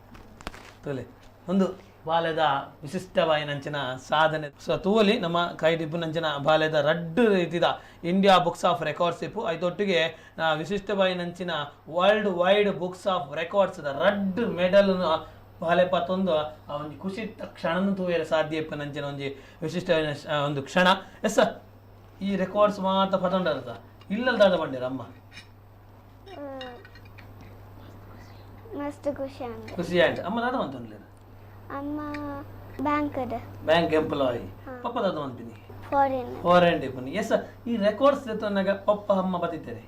ತುಲೆ. ಒಂದು ಬಾಲ್ಯದ ವಿಶಿಷ್ಟವಾಯಿ ನಂಚಿನ ಸಾಧನೆ. ಸೊ ತೂವಲಿ ನಮ್ಮ ಕೈದಿಪ್ಪು ನಂಚಿನ ಬಾಲ್ಯದ ರಡ್ಡು ರೀತಿದ ಇಂಡಿಯಾ ಬುಕ್ಸ್ ಆಫ್ ರೆಕಾರ್ಡ್ಸ್ ಇಪ್ಪು. ಐದೊಟ್ಟಿಗೆ ವಿಶಿಷ್ಟ ವಿಶಿಷ್ಟವಾಯಿ ನಂಚಿನ world wide books of records ರಡ್ಡು medal ಬಾಲೆ ಪತ್ತೊಂದು ಆ ಒಂದು ಖುಷಿ ಕ್ಷಣನೂ ತೂವೇರ ಸಾಧ್ಯ ಇಪ್ಪ ನಂಚಿನ ಒಂದು ವಿಶಿಷ್ಟ ಒಂದು ಕ್ಷಣ. ಎಸ್ ಈ ರೆಕಾರ್ಡ್ಸ್ ಮಾತ್ರ ಪತೊಂಡರ್ದ ಇಲ್ಲಲ್ದಾದ ಬಂಡಿರ ಅಮ್ಮ? ಮಸ್ತ್ ಖುಷಿ ಅಂದೆ ಖುಷಿ ಆಯ್ತು. ಅಮ್ಮ ದಾದ ಮಂತೊಂಡ್ಲೇರು ಅಮ್ಮ ಅದ ಬ್ಯಾಂಕ್ ಎಂಪ್ಲಾಯಿ ಪಪ್ಪ ದಾದ ಬಂತೀನಿ? ಫಾರಿನ್ ಫಾರೆನ್ ಡಿಪನಿ ಎಸ್ ಈ ರೆಕಾರ್ಡ್ಸ್ ತೆತ್ತನಾಗ ಪಪ್ಪ ಅಮ್ಮ ಬತ್ತಿದ್ದಾರೆ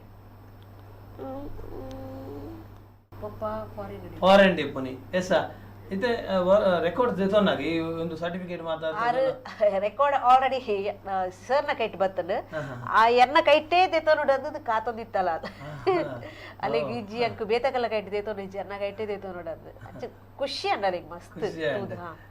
ಪಪ್ಪ ಫಾರಿನ್ ಫಾರಿನ್ ಡಿಪನಿ ಎಸ್ ಇತ್ತೆ ರೆಕಾರ್ಡ್ಸ್ ತೆತ್ತನಾಗ ಈ ಒಂದು ಸರ್ಟಿಫಿಕೇಟ್ ಮಾತಾಡ್ತಾರೆ ರೆಕಾರ್ಡ್ ಆಲ್ರೆಡಿ ಸರ್ನ ಕೈಟ್ ಬತ್ತನು ಆ ಎನ್ನ ಕೈಟೇ ದೇತೋ ನೋಡೋದು ಕಾತೊಂದಿತ್ತಲ್ಲ ಅದು. ಅಲ್ಲಿ ಇಜ್ಜಿ ಅಂಕು ಬೇತಕಲ್ಲ ಕೈಟ್ ದೇತೋನು ಅನ್ನ ಕೈಟೇ ದೇತೋನು ನೋಡೋದು ಅಚ್ಚ ಖುಷಿ ಅಂಡಲಿಗೆ ಮಸ್ತ್.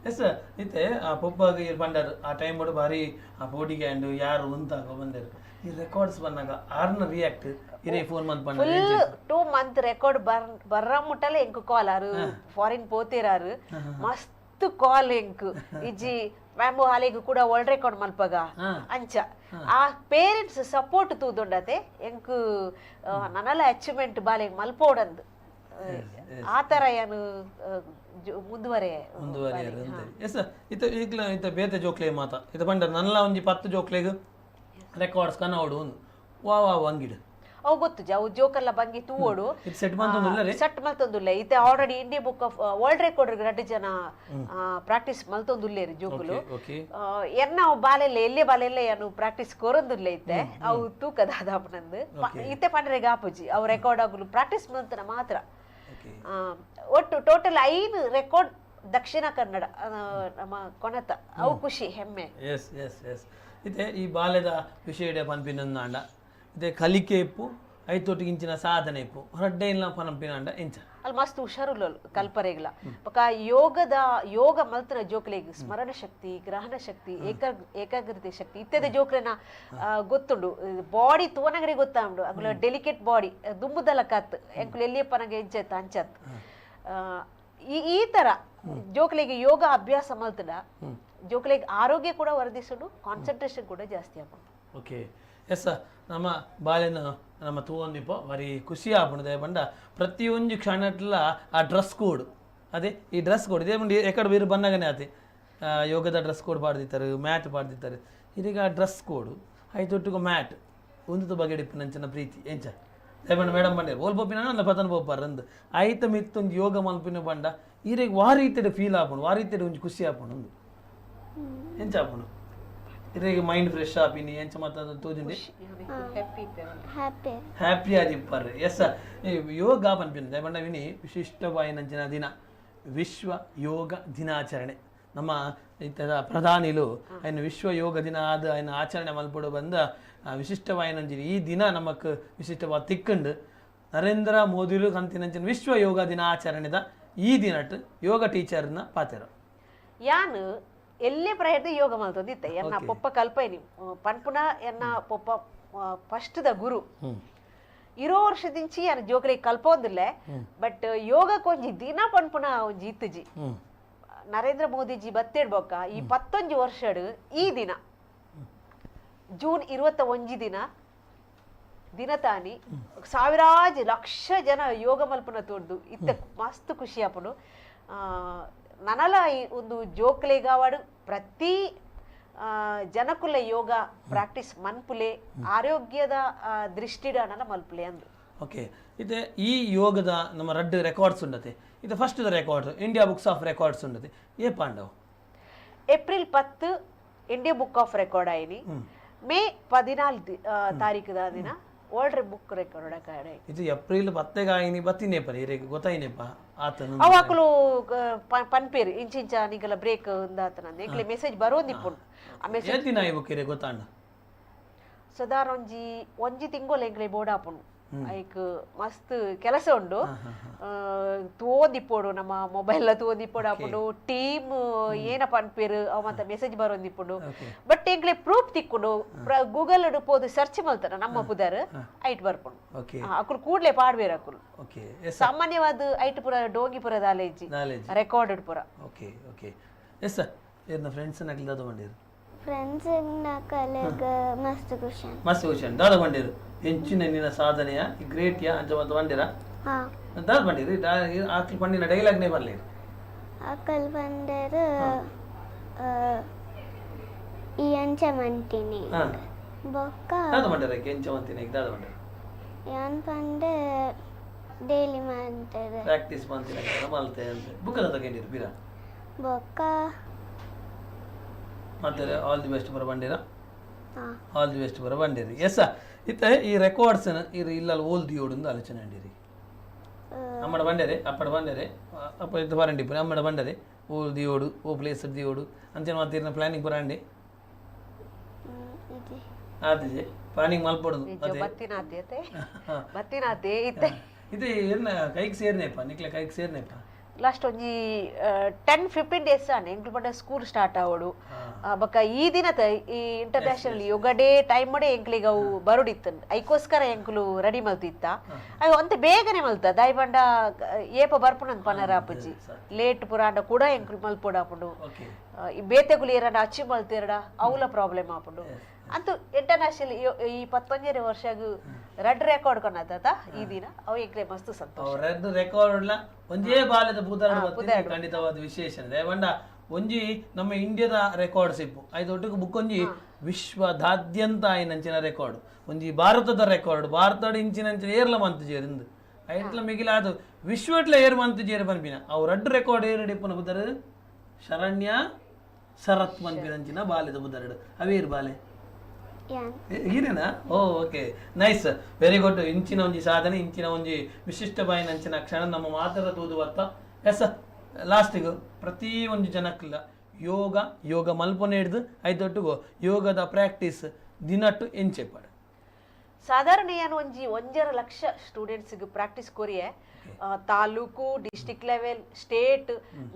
ಎಸ್ ಇತ್ತೆ ಆ ಪೊಪ್ಪಾಗ ಇರ್ ಬಂಡಾರು ಆ ಟೈಮ್ ಬಡ ಬಾರಿ ಆ ಬೋಡಿಗೆ ಅಂಡ್ ಯಾರು ಅಂತ ಬಂದರು. ಈ ರೆಕಾರ್ಡ್ಸ್ ಬಂದಾಗ ಆರ್ನ react ಇರೇ ಫೋನ್ ಮಂತ್ ಬಂದ ಫುಲ್ ಟೂ ಮಂತ್ ರೆಕಾರ್ಡ್ ಬರ್ ಬರ್ರ ಮುಟ್ಟಲೆ ಎಂಕು ಕಾಲ್ ಆರು ಫಾರಿನ್ పోతేరారు ಮಸ್ತ್ ಕಾಲ್ ಎಂಕು ಇಜ್ಜಿ ಮ್ಯಾಮು ಹಾಲಿಗೆ ಕೂಡ ವರ್ಲ್ಡ್ ರೆಕಾರ್ಡ್ ಮಲ್ಪಗ ಅಂಚ ಆ ಪೇರೆಂಟ್ಸ್ ಸಪೋರ್ಟ್ ತೂದೊಂಡತೆ ಎಂಕು ನನಲ ಅಚೀವ್ಮೆಂಟ್ ಬಾಲೆ ಮಲ್ಪೋಡಂದು ಆ ತರ ಏನು ಆ, ಜೊ- ಮುಂದುವರೆ ಮುಂದುವರಿಯಾರು ಅಂತ ಎಸ್ ಇತ್ತ ಈಗ್ಲ ಇತ್ತ ಬೇತೆ ಜೋಕ್ಲೆ ಮಾತ ಇತ್ತ ಬಂಡ ನಲ್ಲ ಒಂಜಿ ಪತ್ತು ಜೋಕ್ಲೆಗ್ ರೆಕಾರ್ಡ್ಸ್ ಕನ್ನೋಡು ಒಂದು ವಾ ವಾ ಅಂಗಿಡು ಅವು ಗೊತ್ತು ಅವು ಜೋಕಲ್ಲ ಬಂಗಿ ತೂವೋಡು ಸೆಟ್ ಮಲ್ತೊಂದುಲ್ಲೆ ಇತ್ತೆ already India book of world record ರಡ್ಡು ಜನ ಪ್ರಾಕ್ಟೀಸ್ ಮಲ್ತೊಂದುಲ್ಲೇರಿ ಜೋಕುಲು. ಎನ್ನ ಅವು ಬಾಲೆಲ್ಲ ಎಲ್ಲೇ ಬಾಲೆಲ್ಲ ಏನು ಪ್ರಾಕ್ಟೀಸ್ ಕೊರೊಂದುಲ್ಲೆ ಇತ್ತೆ ಅವು ತೂಕದ ಅದಾಪನಂದು ಇತ್ತೆ ಪಂಡ್ರೆ ಗಾಪುಜಿ ಅವು ರೆಕಾರ್ಡ್ ಆಗಲು ಪ್ರಾಕ್ಟೀಸ್ ಮಂತನ ಮಾತ್ರ. ಒಟ್ಟು ಟೋಟಲ್ ಐದು ರೆಕಾರ್ಡ್ ದಕ್ಷಿಣ ಕನ್ನಡ ನಮ್ಮ ಕೊನತ. ಅವು ಖುಷಿ ಹೆಮ್ಮೆ. ಎಸ್ ಎಸ್ ಎಸ್ ಇದೆ ಈ ಬಾಲ್ಯದ ವಿಷಯ ಪನ್ಪಿನಂದಾಂಡ ಇತ್ತೆ ಕಲಿಕೆ ಇಪ್ಪು ಇಂಚಿನ ಸಾಧನೆ ಇಪ್ಪು ಹೊರಡ್ಡೆ ಇಲ್ಲ ಪನಂಪಿನಾಂಡ ಇಂಚ. ಅಲ್ಲಿ ಮಸ್ತ್ ಹುಷಾರುಲ್ಲ ಕಲ್ಪರೆಗ್ಲ ಬಕ ಯೋಗದ ಯೋಗ ಮಲ್ತನ ಜೋಕ್ಲೆಗ್ ಸ್ಮರಣ ಶಕ್ತಿ ಗ್ರಹಣ ಶಕ್ತಿ ಏಕ ಏಕಾಗ್ರತೆ ಶಕ್ತಿ ಇತ್ಯಾದಿ ಜೋಕ್ಲೆನ ಗೊತ್ತುಂಡು. ಬಾಡಿ ತೋನಗರಿ ಗೊತ್ತಾಂಡು ಅಗ್ಲ ಡೆಲಿಕೇಟ್ ಬಾಡಿ ದುಂಬುದಲ ಕತ್. ಎಂಕುಲು ಎಂಚತ್ ಅಂಚತ್ ಆ, ಈ ಈ ತರ ಜೋಕ್ಲೆಗೆ ಯೋಗ ಅಭ್ಯಾಸ ಮಲ್ತನ ಜೋಕ್ಲೆಗೆ ಆರೋಗ್ಯ ಕೂಡ ವರ್ಧಿಸುಡು ಕಾನ್ಸಂಟ್ರೇಷನ್ ಕೂಡ ಜಾಸ್ತಿ ಆಗುತ್ತೆ ಓಕೆ ಎಸ್ ನಮ್ಮ ಬಾಲ್ಯನ ನಮ್ಮ ತೂವೊಂದಿಪ್ಪ ಬರಿ ಖುಷಿ ಆಪುಂಡು ಬಂಡ ಪ್ರತಿಯೊಂದು ಕ್ಷಣಟ್ಲ ಆ ಡ್ರೆಸ್ ಕೋಡ್, ಅದೇ ಈ ಡ್ರೆಸ್ ಕೋಡ್, ಇದೇ ಮುಂದೆ ಎಕಡೆ ಬೇರೆ ಬಂದಾಗನೇ ಆತೆ ಯೋಗದ ಡ್ರೆಸ್ ಕೋಡ್ ಪಾಡ್ದಿತ್ತಾರೆ ಮ್ಯಾಟ್ ಪಾಡ್ದಿತ್ತಾರೆ ಇದೀಗ ಆ ಡ್ರೆಸ್ ಕೋಡು ಐತೊಟ್ಟಿಗೆ ಮ್ಯಾಟ್ ಒಂದು ಬಗೆಡಿಪ್ಪು ನಂಚನ ಪ್ರೀತಿ. ಎಂಚ ದಯಮಂಡ ಮೇಡಮ್ ಬಂಡೆ ಓಲ್ ಪೋಪಿನ ಅಲ್ಲ ಪತನ ಪೋಪಾರ ಅಂದು. ಐತ ಮಿತ್ತೊಂದು ಯೋಗ ಮಲ್ಪಿನ ಬಂಡ ಈರೆಗ್ ವಾರಿ ಇತ್ತಡೆ ಫೀಲ್ ಆಪುಂಡು ವಾರಿ ಇತ್ತಡೆ ಒಂಜಿ ಖುಷಿ ಆಪುಂಡು ಒಂದು ಎಂಚ ಆಪುಂಡು ಇರೆಗ್ ಮೈಂಡ್ ಫ್ರೆಶ್ ಆಪಿನಿ ಎಂಚ ಮಾತಾಡ ತೋಜುಂಡೆ ಹ್ಯಾಪಿ ಹ್ಯಾಪಿ హ్యాపీ అది ఇప్పారు ఎస్ యోగ పనిపింది ఏమన్నా విని విశిష్టమైనంచిన ದಿನ ವಿಶ್ವ ಯೋಗ ದಿನಾಚರಣೆ ನಮ್ಮ ಇತ್ತದ ಪ್ರಧಾನಿಲು ఆయన ವಿಶ್ವ ಯೋಗ ದಿನ ಆದ ఆయన ಆಚರಣೆ ಮಲ್ಪಡು ಬಂದ ಆ, ವಿಶಿಷ್ಟವಾಯಿನಂಚಿನ ಈ ದಿನ ನಮಕ್ ವಿಶಿಷ್ಟವಾದ ತಿಕ್ಕಂಡು ನರೇಂದ್ರ ಮೋದಿಲು ಕಂತಿನಂಚಿನ ವಿಶ್ವ ಯೋಗ ದಿನಾಚರಣೆದ ಈ ದಿನಟ್ ಯೋಗ ಟೀಚರ್ನ ಪಾತೆರು ಯಾನ್ ಎಲ್ಲೇ ಪ್ರಯತ್ನ ಯೋಗ ಮಲ್ತೊಂದಿತ್ತೆ ಎನ್ನ ಪೊಪ್ಪ ಕಲ್ಪೈನಿ ಪನ್ಪುನ ಎನ್ನ ಪೊಪ್ಪ ಫಸ್ಟ್ ದ ಗುರು. ಇರೋ ವರ್ಷದಿಂಚಿ ಯಾನ್ ಜೋಕಲಿ ಕಲ್ಪೋದಿಲ್ಲ ಬಟ್ ಯೋಗ ಕೊಂಜಿ ದಿನ ಪನ್ಪುನ ಒಂಜಿ ಇತ್ತುಜಿ ಹ್ಮ್. ನರೇಂದ್ರ ಮೋದಿಜಿ ಬತ್ತಿಡ್ಬೊಕ್ಕ ಈ ಪತ್ತೊಂಜಿ ವರ್ಷಡ್ ಈ ದಿನ ಜೂನ್ ಇರುವತ್ತ ಒಂಜಿ ದಿನ ದಿನ ತಾನಿ ಸಾವಿರಾಜು ಲಕ್ಷ ಜನ ಯೋಗ ಮಲ್ಪನ ತೋರ್ದು ಇತ್ತ ಮಸ್ತ್ ಖುಷಿ ಆಪುಂಡು. ಈ ಒಂದು ಜೋಕ್ಲೆಗಾವಾಡು ಪ್ರತಿ ಜನಕುಲ ಯೋಗ ಪ್ರಾಕ್ಟೀಸ್ ಮನ್ಪುಲೆ ಆರೋಗ್ಯದ ಆ, ದೃಷ್ಟಿಡ ನನಲ ಮಲ್ಪುಲೆ ಅಂದು. ಓಕೆ ಇದು ಈ ಯೋಗದ ನಮ್ಮ ರಡ್ಡ್ ರೆಕಾರ್ಡ್ಸ್ ಉಂಡತೆ. ಇದು first records India books of records ಉಂಡತೆ. ಏ ಪಾಂಡವ್? ಏಪ್ರಿಲ್ ಪತ್ತು ಇಂಡಿಯಾ ಬುಕ್ ಆಫ್ ರೆಕಾರ್ಡ್ ಆಯ್ನಿ. ಮೇ ಪದಿನಾಲ್ಕು ತಾರೀಕು ದಿನ. ವರ್ಲ್ಡ್ ಬುಕ್ ರೆಕಾರ್ಡ್ ಕಡೆ. ಇದು ಏಪ್ರಿಲ್ ಬತ್ತೆಗಾಯಿನಿ ಬತ್ತಿನೇಪ ಇರೇಗ ಗೊತ್ತಾಯಿನೇಪ ಆತನು ಅವಾಕಲು ಪನ್ಪೇರು ಇಂಚಿಂಚ ನಿಗಲ ಬ್ರೇಕ್ ಉಂದಾತನ ಎಂಕ್ಲೆ ಮೆಸೇಜ್ ಬರೋದಿಪ್ಪುಂಡು ಆ ಮೆಸೇಜ್ ದಿನ ಇವು ಕಿರೆ ಗೊತ್ತಾಂಡ ಸುಧಾರ ಒಂಜಿ ಎಂಕ್ಲೆ ಬೋರ್ಡ್ ಆಪುಂಡು ಐಕ್ ಮಸ್ತ್ ಕೆಲಸ ಉಂಡು. ತೋದಿಪ್ಪೋಡು ನಮ್ಮ ಮೊಬೈಲ್ ತೋದಿಪ್ಪೋಡು ಆಪುಂಡು ಟೀಮ್ ಏನ ಪನ್ಪೇರು ಅವ ಮತ್ತ ಮೆಸೇಜ್ ಬರೋಂದಿಪ್ಪುಂಡು ಬಟ್ ಎಂಕ್ಲೆ ಪ್ರೂಫ್ ತಿಕ್ಕುಂಡು. ಗೂಗಲ್ ಪೋದು ಸರ್ಚ್ ಮಲ್ತಾರ ನಮ್ಮ ಪುದರ್ ಐಟ್ ಬರ್ಪುಂಡು. ಅಕುಲು ಕೂಡ್ಲೆ ಪಾಡ್ಬೇರು ಅಕುಲು. ಸಾಮಾನ್ಯವಾದ ಐಟ್ ಪುರ ಡೋಂಗಿಪುರ ದಾಲೇಜಿ ನಾಲೆಜ್ ರೆಕಾರ್ಡೆಡ್ ಪುರ. Okay okay yes sir friends ನಕ್ಲಿ ದಾದ ಬಂದಿರು ಫ್ರೆಂಡ್ಸ್ ಕಲೆಗ ಮಸ್ತ್ ಖುಷಿ ಮಸ್ತ್ ಖುಷಿ ದಾದ ಬಂದಿರು ಹೆಂಚಿನ ನಿನ್ನ ಸಾಧನೆಯ ಗ್ರೇಟ್ ಯಾ ಅಂತ ಮತ್ತೆ ಬಂದಿರ? ಹಾ. ದಾದ ಬಂದಿರಿ ಆಕಿ ಡೈಲಾಗ್ ಡೈಲಾಗ್ನೇ ಬರಲಿ. ಆಕಲ್ ಬಂದರೆ ಈ ಅಂಚ ಮಂಟಿನಿ ಹಾ. ಬೊಕ್ಕ ದಾದ ಬಂದಿರ ಕೆಂಚ ಅಂತೀನಿ ದಾದ ಬಂದಿರ? ಯಾನ್ ಪಂಡೆ ಡೈಲಿ ಮಾಡ್ತಾರೆ. ಪ್ರಾಕ್ಟೀಸ್ ಮಾಡ್ತೀನಿ ಮಲ್ತೆ ಅಂತ. ಬುಕ್ ಅದ ತಗೊಂಡಿರು ಬೀರ? ಬೊಕ್ಕ. ಮತ್ತೆ ಆಲ್ ದಿ ಬೆಸ್ಟ್ ಬರ ಬಂದಿರ ಹಾ. ಆಲ್ ದಿ ಬೆಸ್ಟ್ ಬರ ಬಂದಿರಿ ಎಸ್ ಇತ್ತ ಈ ರೆಕಾರ್ಡ್ಸ್ ಇರು ಇಲ್ಲ ಓಲ್ದಿ ಓಡು ಆಲೋಚನೆ ಅಂಡಿರಿ ಅಮ್ಮಡ ಬಂಡರೆ ಅಪ್ಪಡ ಬಂಡರೆ ಅಪ್ಪ ಇದು ಬರಂಡಿ ಅಮ್ಮಡ ಬಂಡರೆ ಓಲ್ ದಿಯೋಡು ಓ ಪ್ಲೇಸ್ ದಿಯೋಡು ಅಂಚನೆ ಮಾತಿನ ಪ್ಲಾನಿಂಗ್ ಬರಂಡಿ ಇದು ಆದಿಜೆ ಪ್ಲಾನಿಂಗ್ ಮಲ್ಪಡುದು ನಿಜ ಬತ್ತಿನ ಆದ್ಯತೆ ಬತ್ತಿನ ಆದ್ಯ ಇತ್ತೆ ಇದು ಏನ ಕೈಗೆ ಸೇರ್ನೇಪ ನಿಕ್ಲೆ ಕೈಗೆ ಸೇರ್ನೇಪ ಲಾಸ್ಟ್ ಒಂಜಿ ಟೆನ್ ಫಿಫ್ಟೀನ್ ಡೇಸ್ ಆನೆ ಎಂಕ್ಲು ಪಂಡ ಸ್ಕೂಲ್ ಸ್ಟಾರ್ಟ್ ಆವಡು. ಬೊಕ ಈ ದಿನ ಈ ಇಂಟರ್ನ್ಯಾಷನಲ್ ಯೋಗ ಡೇ ಟೈಮ್ ಮಾಡಿ ಎಂಕ್ಲಿಗೆ ಅವು ಬರುಡಿತ್ತು. ಐಕೋಸ್ಕರ ಎಂಕ್ಲು ರೆಡಿ ಮಲ್ತಿತ್ತ. ಅವು ಅಂತ ಬೇಗನೆ ಮಲ್ತ. ದಾಯ್ ಪಂಡ ಏಪ ಬರ್ಪುನಂದ್ ಪನರ ಅಪ್ಪಜಿ. ಲೇಟ್ ಪುರಾಂಡ ಕೂಡ ಎಂಕ್ಲು ಈ ಬೇತೆಗುಲಿ ಏರಡ ಅಚ್ಚಿ ಮಲ್ತಿರಡ? ಅವಲ ಪ್ರಾಬ್ಲಮ್ ಆಪುಂಡು. ಅಂತೂ ಇಂಟರ್ನ್ಯಾಷನಲ್ ಈ ಪತ್ತೊಂಜರೆ ವರ್ಷಗ್ ರೆಡ್ ರೆಕಾರ್ಡ್ ಕೊನದ ಈ ದಿನ. ಅವ್ ಎಂಕ್ಲೆ ಮಸ್ತ್ ಸಂತೋಷ. ಅವರದ್ದು ರೆಕಾರ್ಡ್ಲ ಒಂದೇ ಬಾಲ್ಯದ ಬತ್ತಿನ ಖಂಡಿತವಾದ ವಿಶೇಷ ದಯವಂಡ ಒಂಜಿ ನಮ್ಮ ಇಂಡಿಯಾದ ರೆಕಾರ್ಡ್ ಸಿಪ್ಪು ಐದು ಒಟ್ಟಿಗೆ ಬುಕ್ ಒಂಜಿ ವಿಶ್ವದಾದ್ಯಂತ ಆಯ್ನಂಚಿನ ರೆಕಾರ್ಡ್ ಒಂಜಿ ಭಾರತದ ರೆಕಾರ್ಡ್ ಭಾರತದ ಇಂಚಿನಂಚಿನ ಏರ್ಲ ಮಂತ್ ಜೇರಿಂದು ಐಟ್ಲ ಮಿಗಿಲ ಅದು ವಿಶ್ವಟ್ಲ ಏರ್ ಮಂತ್ ಜೇರಿ ಪನ್ಪಿನ ಅವು ರೆಡ್ ರೆಕಾರ್ಡ್ ಏರ್ ಡಿಪ್ಪನ ಬುದರ್ ಶರಣ್ಯ ಶರತ್ ಪನ್ಪಿನಂಚಿನ ಬಾಲ್ಯದ ಬುದ್ಧರಡು ಅವೇರ್ ಬಾಲೆ. ಹೀರೇನಾ oh okay nice very good ಇಂಚಿನ ಒಂಜಿ ಸಾಧನೆ ಇಂಚಿನ ಒಂಜಿ ವಿಶಿಷ್ಟ ಬಾಯಿನಂಚಿನ ಕ್ಷಣ. ನಮ್ಮ ಮಾತರ ತೂದು ಬತ್ತ ಎಸ್ ಲಾಸ್ಟಿಗೂ ಪ್ರತಿ ಒಂದು ಜನಕ್ಕಿಲ್ಲ. ಯೋಗ ಯೋಗ ಮಲ್ಪನೆ ಹಿಡ್ದು ಐದೊಟ್ಟಿಗೂ. ಯೋಗದ ಪ್ರಾಕ್ಟೀಸ್ ದಿನಟ್ಟು ಎಂಚೆಪಾಡು ಸಾಧಾರಣ ಏನು ಒಂಜಿ ಒಂಜರ ಲಕ್ಷ ಸ್ಟೂಡೆಂಟ್ಸ್ ಪ್ರಾಕ್ಟೀಸ್ ಕೊರಿಯೆ. Taluk district level state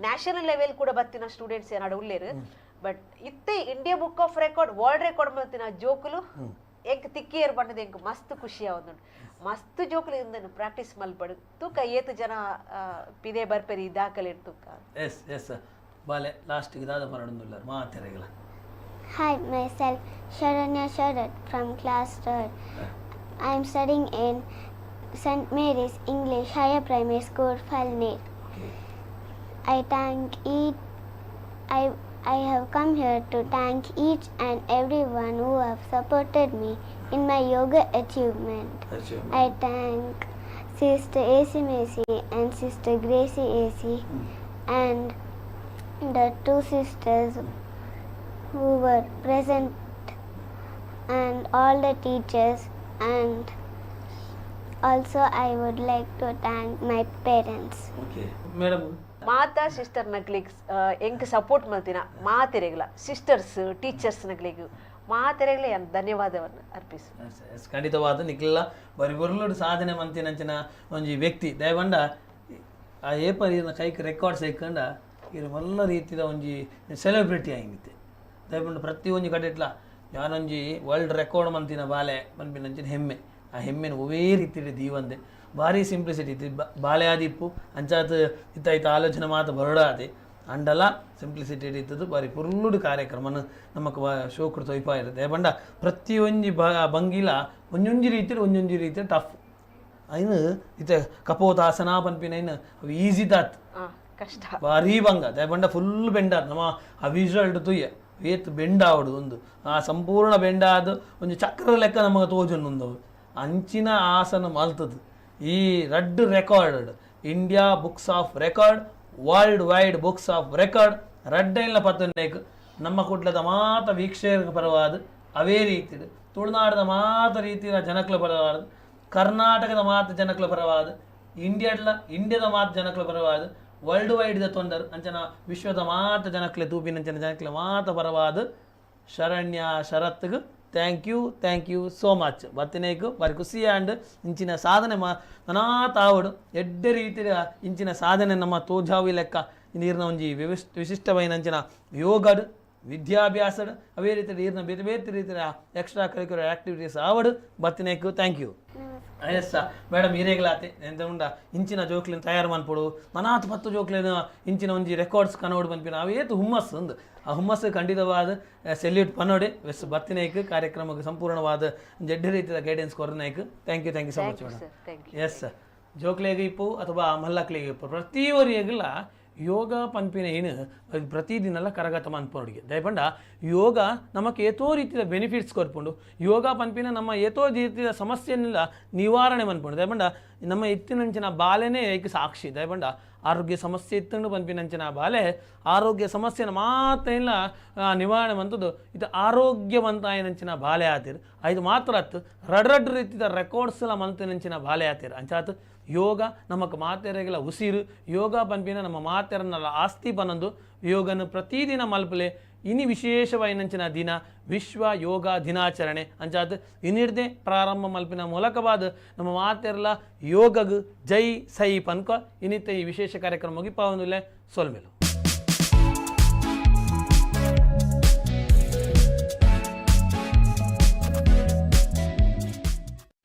national level ಕೂಡ ಬತ್ತಿನ ಸ್ಟೂಡೆಂಟ್ಸ್ ಏನಾಡು ಉಳ್ಳೇರು ಬಟ್ ಇತ್ತೆ India book of record world record ಮಲ್ತಿನ ಜೋಕುಲು ಎಂಕ್ ತಿಕ್ಕಿಯರ್ ಬಣ್ಣದ ಎಂಕ್ ಮಸ್ತ್ ಖುಷಿ ಆವೊಂದುಂಡು ಮಸ್ತ್ ಜೋಕುಲು ಇಂದನು ಪ್ರಾಕ್ಟೀಸ್ ಮಲ್ಪಡು ತೂಕ ಏತು ಜನ ಪಿದೆ ಬರ್ಪೆರಿ ದಾಖಲೆ ತೂಕ ಎಸ್ ಎಸ್ ಬಾಲೆ ಲಾಸ್ಟಿಗೆ ದಾದ ಪರಡುಂದುಲ್ಲಾರ ಮಾತೆರೆಗಳ Hi, myself Sharanya Sharat from class 3rd. I am studying in St. Mary's English Higher Primary School, Falnir. I thank each. I I have come here to thank each and everyone who have supported me in my yoga achievement. achievement. I thank Sister AC Macy and Sister Gracie AC mm. and the two sisters who were present and all the teachers and also I would like to thank my parents. Okay. Madam, ಮಾತಾ sister ನಗ್ಲಿಗ್ ಎಂಕ್ support ಮಲ್ತಿನ ಮಾತೆರೆಗ್ಲ sisters ಟೀಚರ್ಸ್ನ click ಏನು ಧನ್ಯವಾದವನ್ನು ಅರ್ಪಿಸು ಖಂಡಿತವಾದ ನಿಕ್ಲೆಲ್ಲ ಬರಿ ಬೊರ್ಲುಡು ಸಾಧನೆ ಮಂತಿನಂಚಿನ ಒಂಜಿ ವ್ಯಕ್ತಿ. ದಯವಂಡ ಆ ಏಪರ್ ಇರ್ನ ಕೈಕ್ ರೆಕಾರ್ಡ್ಸ್ ಇಕ್ಕಂಡ ಇರು ಮಲ್ಲ ರೀತಿದ ಒಂಜಿ ಸೆಲೆಬ್ರಿಟಿ ಆಗಿತ್ತೆ ಪ್ರತಿ ಕಡೆ ಇಟ್ಲ ಯಾನೊಂಜಿ ವರ್ಲ್ಡ್ ರೆಕಾರ್ಡ್ ಮಂತಿನ ಬಾಲೆ ಮನ್ಪಿನಂಚಿನ ಹೆಮ್ಮೆ. ಆ ಹೆಮ್ಮೆನ ಒವೇ ರೀತಿಯಲ್ಲಿ ದೀವಂದೆ. ಭಾರಿ ಸಿಂಪ್ಲಿಸಿಟಿ ಇತ್ತು. ಬಾಳೆಯಾದಿಪ್ಪು ಅಂಚಾತ್ ಇತ್ತ ಇತ್ತ ಆಲೋಚನೆ ಮಾತು ಬರಡಾದೆ ಅಂಡಲ ಸಿಂಪ್ಲಿಸಿಟಿ ಇದ್ದದ್ದು ಬಾರಿ ಪುರ್ಲುಡು ಕಾರ್ಯಕ್ರಮ. ನಮಕ್ ಶೋಕೃತ ಒಯ್ಪ ಇರುತ್ತೆ. ಬಂಡ ಪ್ರತಿ ಒಂಜಿ ಬ ಬಂಗಿಲ ಒಂಜೊಂಜಿ ರೀತಿಯಲ್ಲಿ ಒಂಜೊಂಜಿ ರೀತಿಯ ಟಫ್ ಅಯ್ನು ಇತ ಕಪೋತಾಸನ ಪನ್ಪಿನ ಅವು ಈಸಿ ತಾತ್ ಕಷ್ಟ. ಭಾರಿ ಭಂಗ. ದಯಪಂಡ ಫುಲ್ ಬೆಂಡ ನಮ್ಮ ಆ ವಿಜುವಲ್ ತುಯ್ಯ. ಏತ್ ಬೆಂಡ ಆವಡು ಒಂದು. ಆ ಸಂಪೂರ್ಣ ಬೆಂಡ ಆದ ಒಂದು ಚಕ್ರ ಲೆಕ್ಕ ನಮಗೆ ತೋಜೊಂದು ಅಂಚಿನ ಆಸನ ಮಲ್ತದು. ಈ red record India books of record world wide books of record red ಇಲ್ಲ ಪತ್ತನೇಕ್ ನಮ್ಮ ಕುಟ್ಲದ ಮಾತ ವೀಕ್ಷಕ ಪರವಾದ ಅವೇ ರೀತಿ ತುಳುನಾಡದ ಮಾತ ರೀತಿಯ ಜನಕಲ ಪರವಾದ ಕರ್ನಾಟಕದ ಮಾತು ಜನಕಲ ಪರವಾದ ಇಂಡಿಯಾಡ್ಲ ಇಂಡಿಯಾದ ಮಾತು ಜನಕಲ ಪರವಾದ ವರ್ಲ್ಡ್ ವೈಡ್ ದ ತೊಂದರ್ ಅಂಚನ ವಿಶ್ವದ ಮಾತ ಜನಕ್ಲೆ ಅಂಚನ ಜನಕ್ಲೆ ಮಾತ ಪರವಾದ Sharanya, ಶರತ್ಗೆ thank you thank you so much ಬತ್ತಿನೇಕು ಬಾರಿ ಖುಷಿ ಆ್ಯಂಡ್ ಇಂಚಿನ ಸಾಧನೆ ಮಾ ನನಾ ತಾವಡು ಎಡ್ಡೆ ರೀತಿಯ ಇಂಚಿನ ಸಾಧನೆ ನಮ್ಮ ತೋಜಾವಿ ಲೆಕ್ಕ ನೀರಿನ ಒಂಜಿ ವಿವಿಸ್ ವಿಶಿಷ್ಟವೈನಂಚಿನ ಯೋಗಡ್ ವಿದ್ಯಾಭ್ಯಾಸಡ್ ಅವೇ ರೀತಿ ನೀರಿನ ಬೇರೆ ಬೇರೆ ರೀತಿಯ ಎಕ್ಸ್ಟ್ರಾ ಕರಿಕ್ಯುಲರ್ ಆಕ್ಟಿವಿಟೀಸ್ ಆವಡು ಬತ್ತಿನೇಕು ಥ್ಯಾಂಕ್ ಯು ಎಸ್ ಮೇಡಮ್ ಹಿರೇಗ್ಲಾತೆ ಎಂತ ಉಂಡ ಇಂಚಿನ ಜೋಕ್ಲಿನ ತಯಾರು ಮನ್ಪೊಡು ಮನಾತ್ ಪತ್ತು ಜೋಕ್ಲಿನ ಇಂಚಿನ ಒಂಜಿ ರೆಕಾರ್ಡ್ಸ್ ಕನೋಡ್ ಬಂದ್ಬಿಡ ಅವೇತು ಹುಮ್ಮಸ್ ಒಂದು ಆ ಹುಮ್ಮಸ್ ಖಂಡಿತವಾದ ಸೆಲ್ಯೂಟ್ ಪನ್ನೋಡಿ ವೆಸ್ ಐಕ್ ಕಾರ್ಯಕ್ರಮಕ್ಕೆ ಸಂಪೂರ್ಣವಾದ ಜಡ್ಡಿ ರೀತಿಯ guidance ಕೊರನಾಯ್ಕ್ thank you thank you so much madam sir yes ಜೋಕ್ಲೆಗೆ ಇಪ್ಪು ಅಥವಾ ಮಲ್ಲಕ್ಲೇಗ ಇಪ್ಪು. ಪ್ರತಿಯೊರಿಯಗಲ ಯೋಗ ಪನ್ಪಿನ ಏನು ಪ್ರತಿದಿನಲ್ಲ ಕರಗತ ಮನ್ಪೋರಿಗೆ ದಯಪಂಡ ಯೋಗ ನಮಗೆ ಏತೋ ರೀತಿಯ ಬೆನಿಫಿಟ್ಸ್ ಕೊರ್ಪುಂಡು. ಯೋಗ ಪನ್ಪಿನ ನಮ್ಮ ಏತೋ ರೀತಿಯ ಸಮಸ್ಯೆನೆಲ್ಲ ನಿವಾರಣೆ ಮನ್ಪುಂಡು. ದಯಪಂಡ ನಮ್ಮ ಎತ್ತಿನಂಚಿನ ಬಾಲೆನೇ ಏಕೆ ಸಾಕ್ಷಿ. ದಯಪಂಡ ಆರೋಗ್ಯ ಸಮಸ್ಯೆ ಇತ್ತಂಡು ಪನ್ಪಿನಂಚಿನ ಬಾಲೆ. ಆರೋಗ್ಯ ಸಮಸ್ಯೆನ ಮಾತ್ರ ಇಲ್ಲ ನಿವಾರಣೆ ಬಂತದ್ದು ಇದು ಆರೋಗ್ಯವಂತ ನಂಚಿನ ಬಾಲೆ ಆತಿರ್. ಐದು ಮಾತ್ರ ಆತು, ರಡ್ ರೆಕಾರ್ಡ್ಸ್ ಎಲ್ಲ ಮಂತಿನಂಚಿನ ಬಾಲೆ ಆತಿರ್. ಅಂಚಾತು ಯೋಗ ನಮಕ್ ಮಾತೆರೆಗೆಲ್ಲ ಉಸಿರು, ಯೋಗ ಪನ್ಪಿನ ನಮ್ಮ ಮಾತೆರನ್ನೆಲ್ಲ ಆಸ್ತಿ ಬನ್ನೊಂದು ಯೋಗನ ಪ್ರತಿದಿನ ಮಲ್ಪಲೆ ಇನಿ ವಿಶೇಷವಾಯಿನಂಚಿನ ದಿನ ವಿಶ್ವ ಯೋಗ ದಿನಾಚರಣೆ ಅಂಚಾದ ಇನ್ನಿಡ್ದೆ ಪ್ರಾರಂಭ ಮಲ್ಪಿನ ಮೂಲಕವಾದ ನಮ್ಮ ಮಾತೆರ್ಲ ಯೋಗಗ್ ಜೈ ಸೈ ಪನ್ಕ ಇನ್ನಿತ್ತ ಈ ವಿಶೇಷ ಕಾರ್ಯಕ್ರಮ ಮುಗಿಪಾವೊಂದುಲ್ಲೆ ಸೊಲ್ಮೆಲು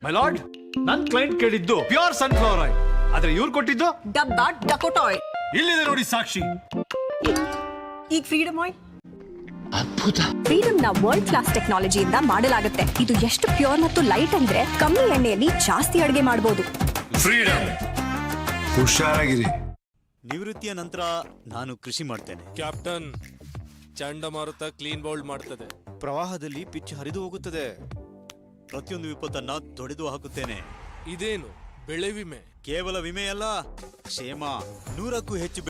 ಮೈ ಲಾರ್ಡ್ ನನ್ ಕ್ಲೈಂಟ್ ಕೇಳಿದ್ದು ಪ್ಯೂರ್ ಸನ್ಫ್ಲವರ್ ಆಯಿಲ್ ಆದ್ರೆ ಇವ್ರು ಕೊಟ್ಟಿದ್ದು? ಡಬ್ಬ ಡಕೋಟ ಆಯಿಲ್ ಇಲ್ಲಿದೆ ನೋಡಿ ಸಾಕ್ಷಿ. ಈಗ ಫ್ರೀಡಮ್ ಆಯಿಲ್ ಅದ್ಭುತ. ಫ್ರೀಡಮ್ನ ವರ್ಲ್ಡ್ ಕ್ಲಾಸ್ ಟೆಕ್ನಾಲಜಿಯಿಂದ ಮಾಡಲಾಗುತ್ತೆ. ಇದು ಎಷ್ಟು ಪ್ಯೂರ್ ಮತ್ತು ಲೈಟ್ ಅಂದ್ರೆ ಕಮ್ಮಿ ಎಣ್ಣೆಯಲ್ಲಿ ಜಾಸ್ತಿ ಅಡುಗೆ ಮಾಡಬಹುದು ಫ್ರೀಡಮ್ ಹುಷಾರಾಗಿರಿ. ನಿವೃತ್ತಿಯ ನಂತರ ನಾನು ಕೃಷಿ ಮಾಡ್ತೇನೆ. ಕ್ಯಾಪ್ಟನ್ ಚಂಡಮಾರುತ ಕ್ಲೀನ್ ಬೌಲ್ಡ್ ಮಾಡ್ತದೆ. ಪ್ರವಾಹದಲ್ಲಿ ಪಿಚ್ ಹರಿದು ಹೋಗುತ್ತದೆ. ಪ್ರತಿಯೊಂದು ವಿಪತ್ತನ್ನ ತೊಡೆದು ಹಾಕುತ್ತೇನೆ. ಇದೇನು ಬೆಳೆ ವಿಮೆ? ಕೇವಲ ವಿಮೆಯಲ್ಲ ಕ್ಷೇಮ. ನೂರಕ್ಕೂ ಹೆಚ್ಚು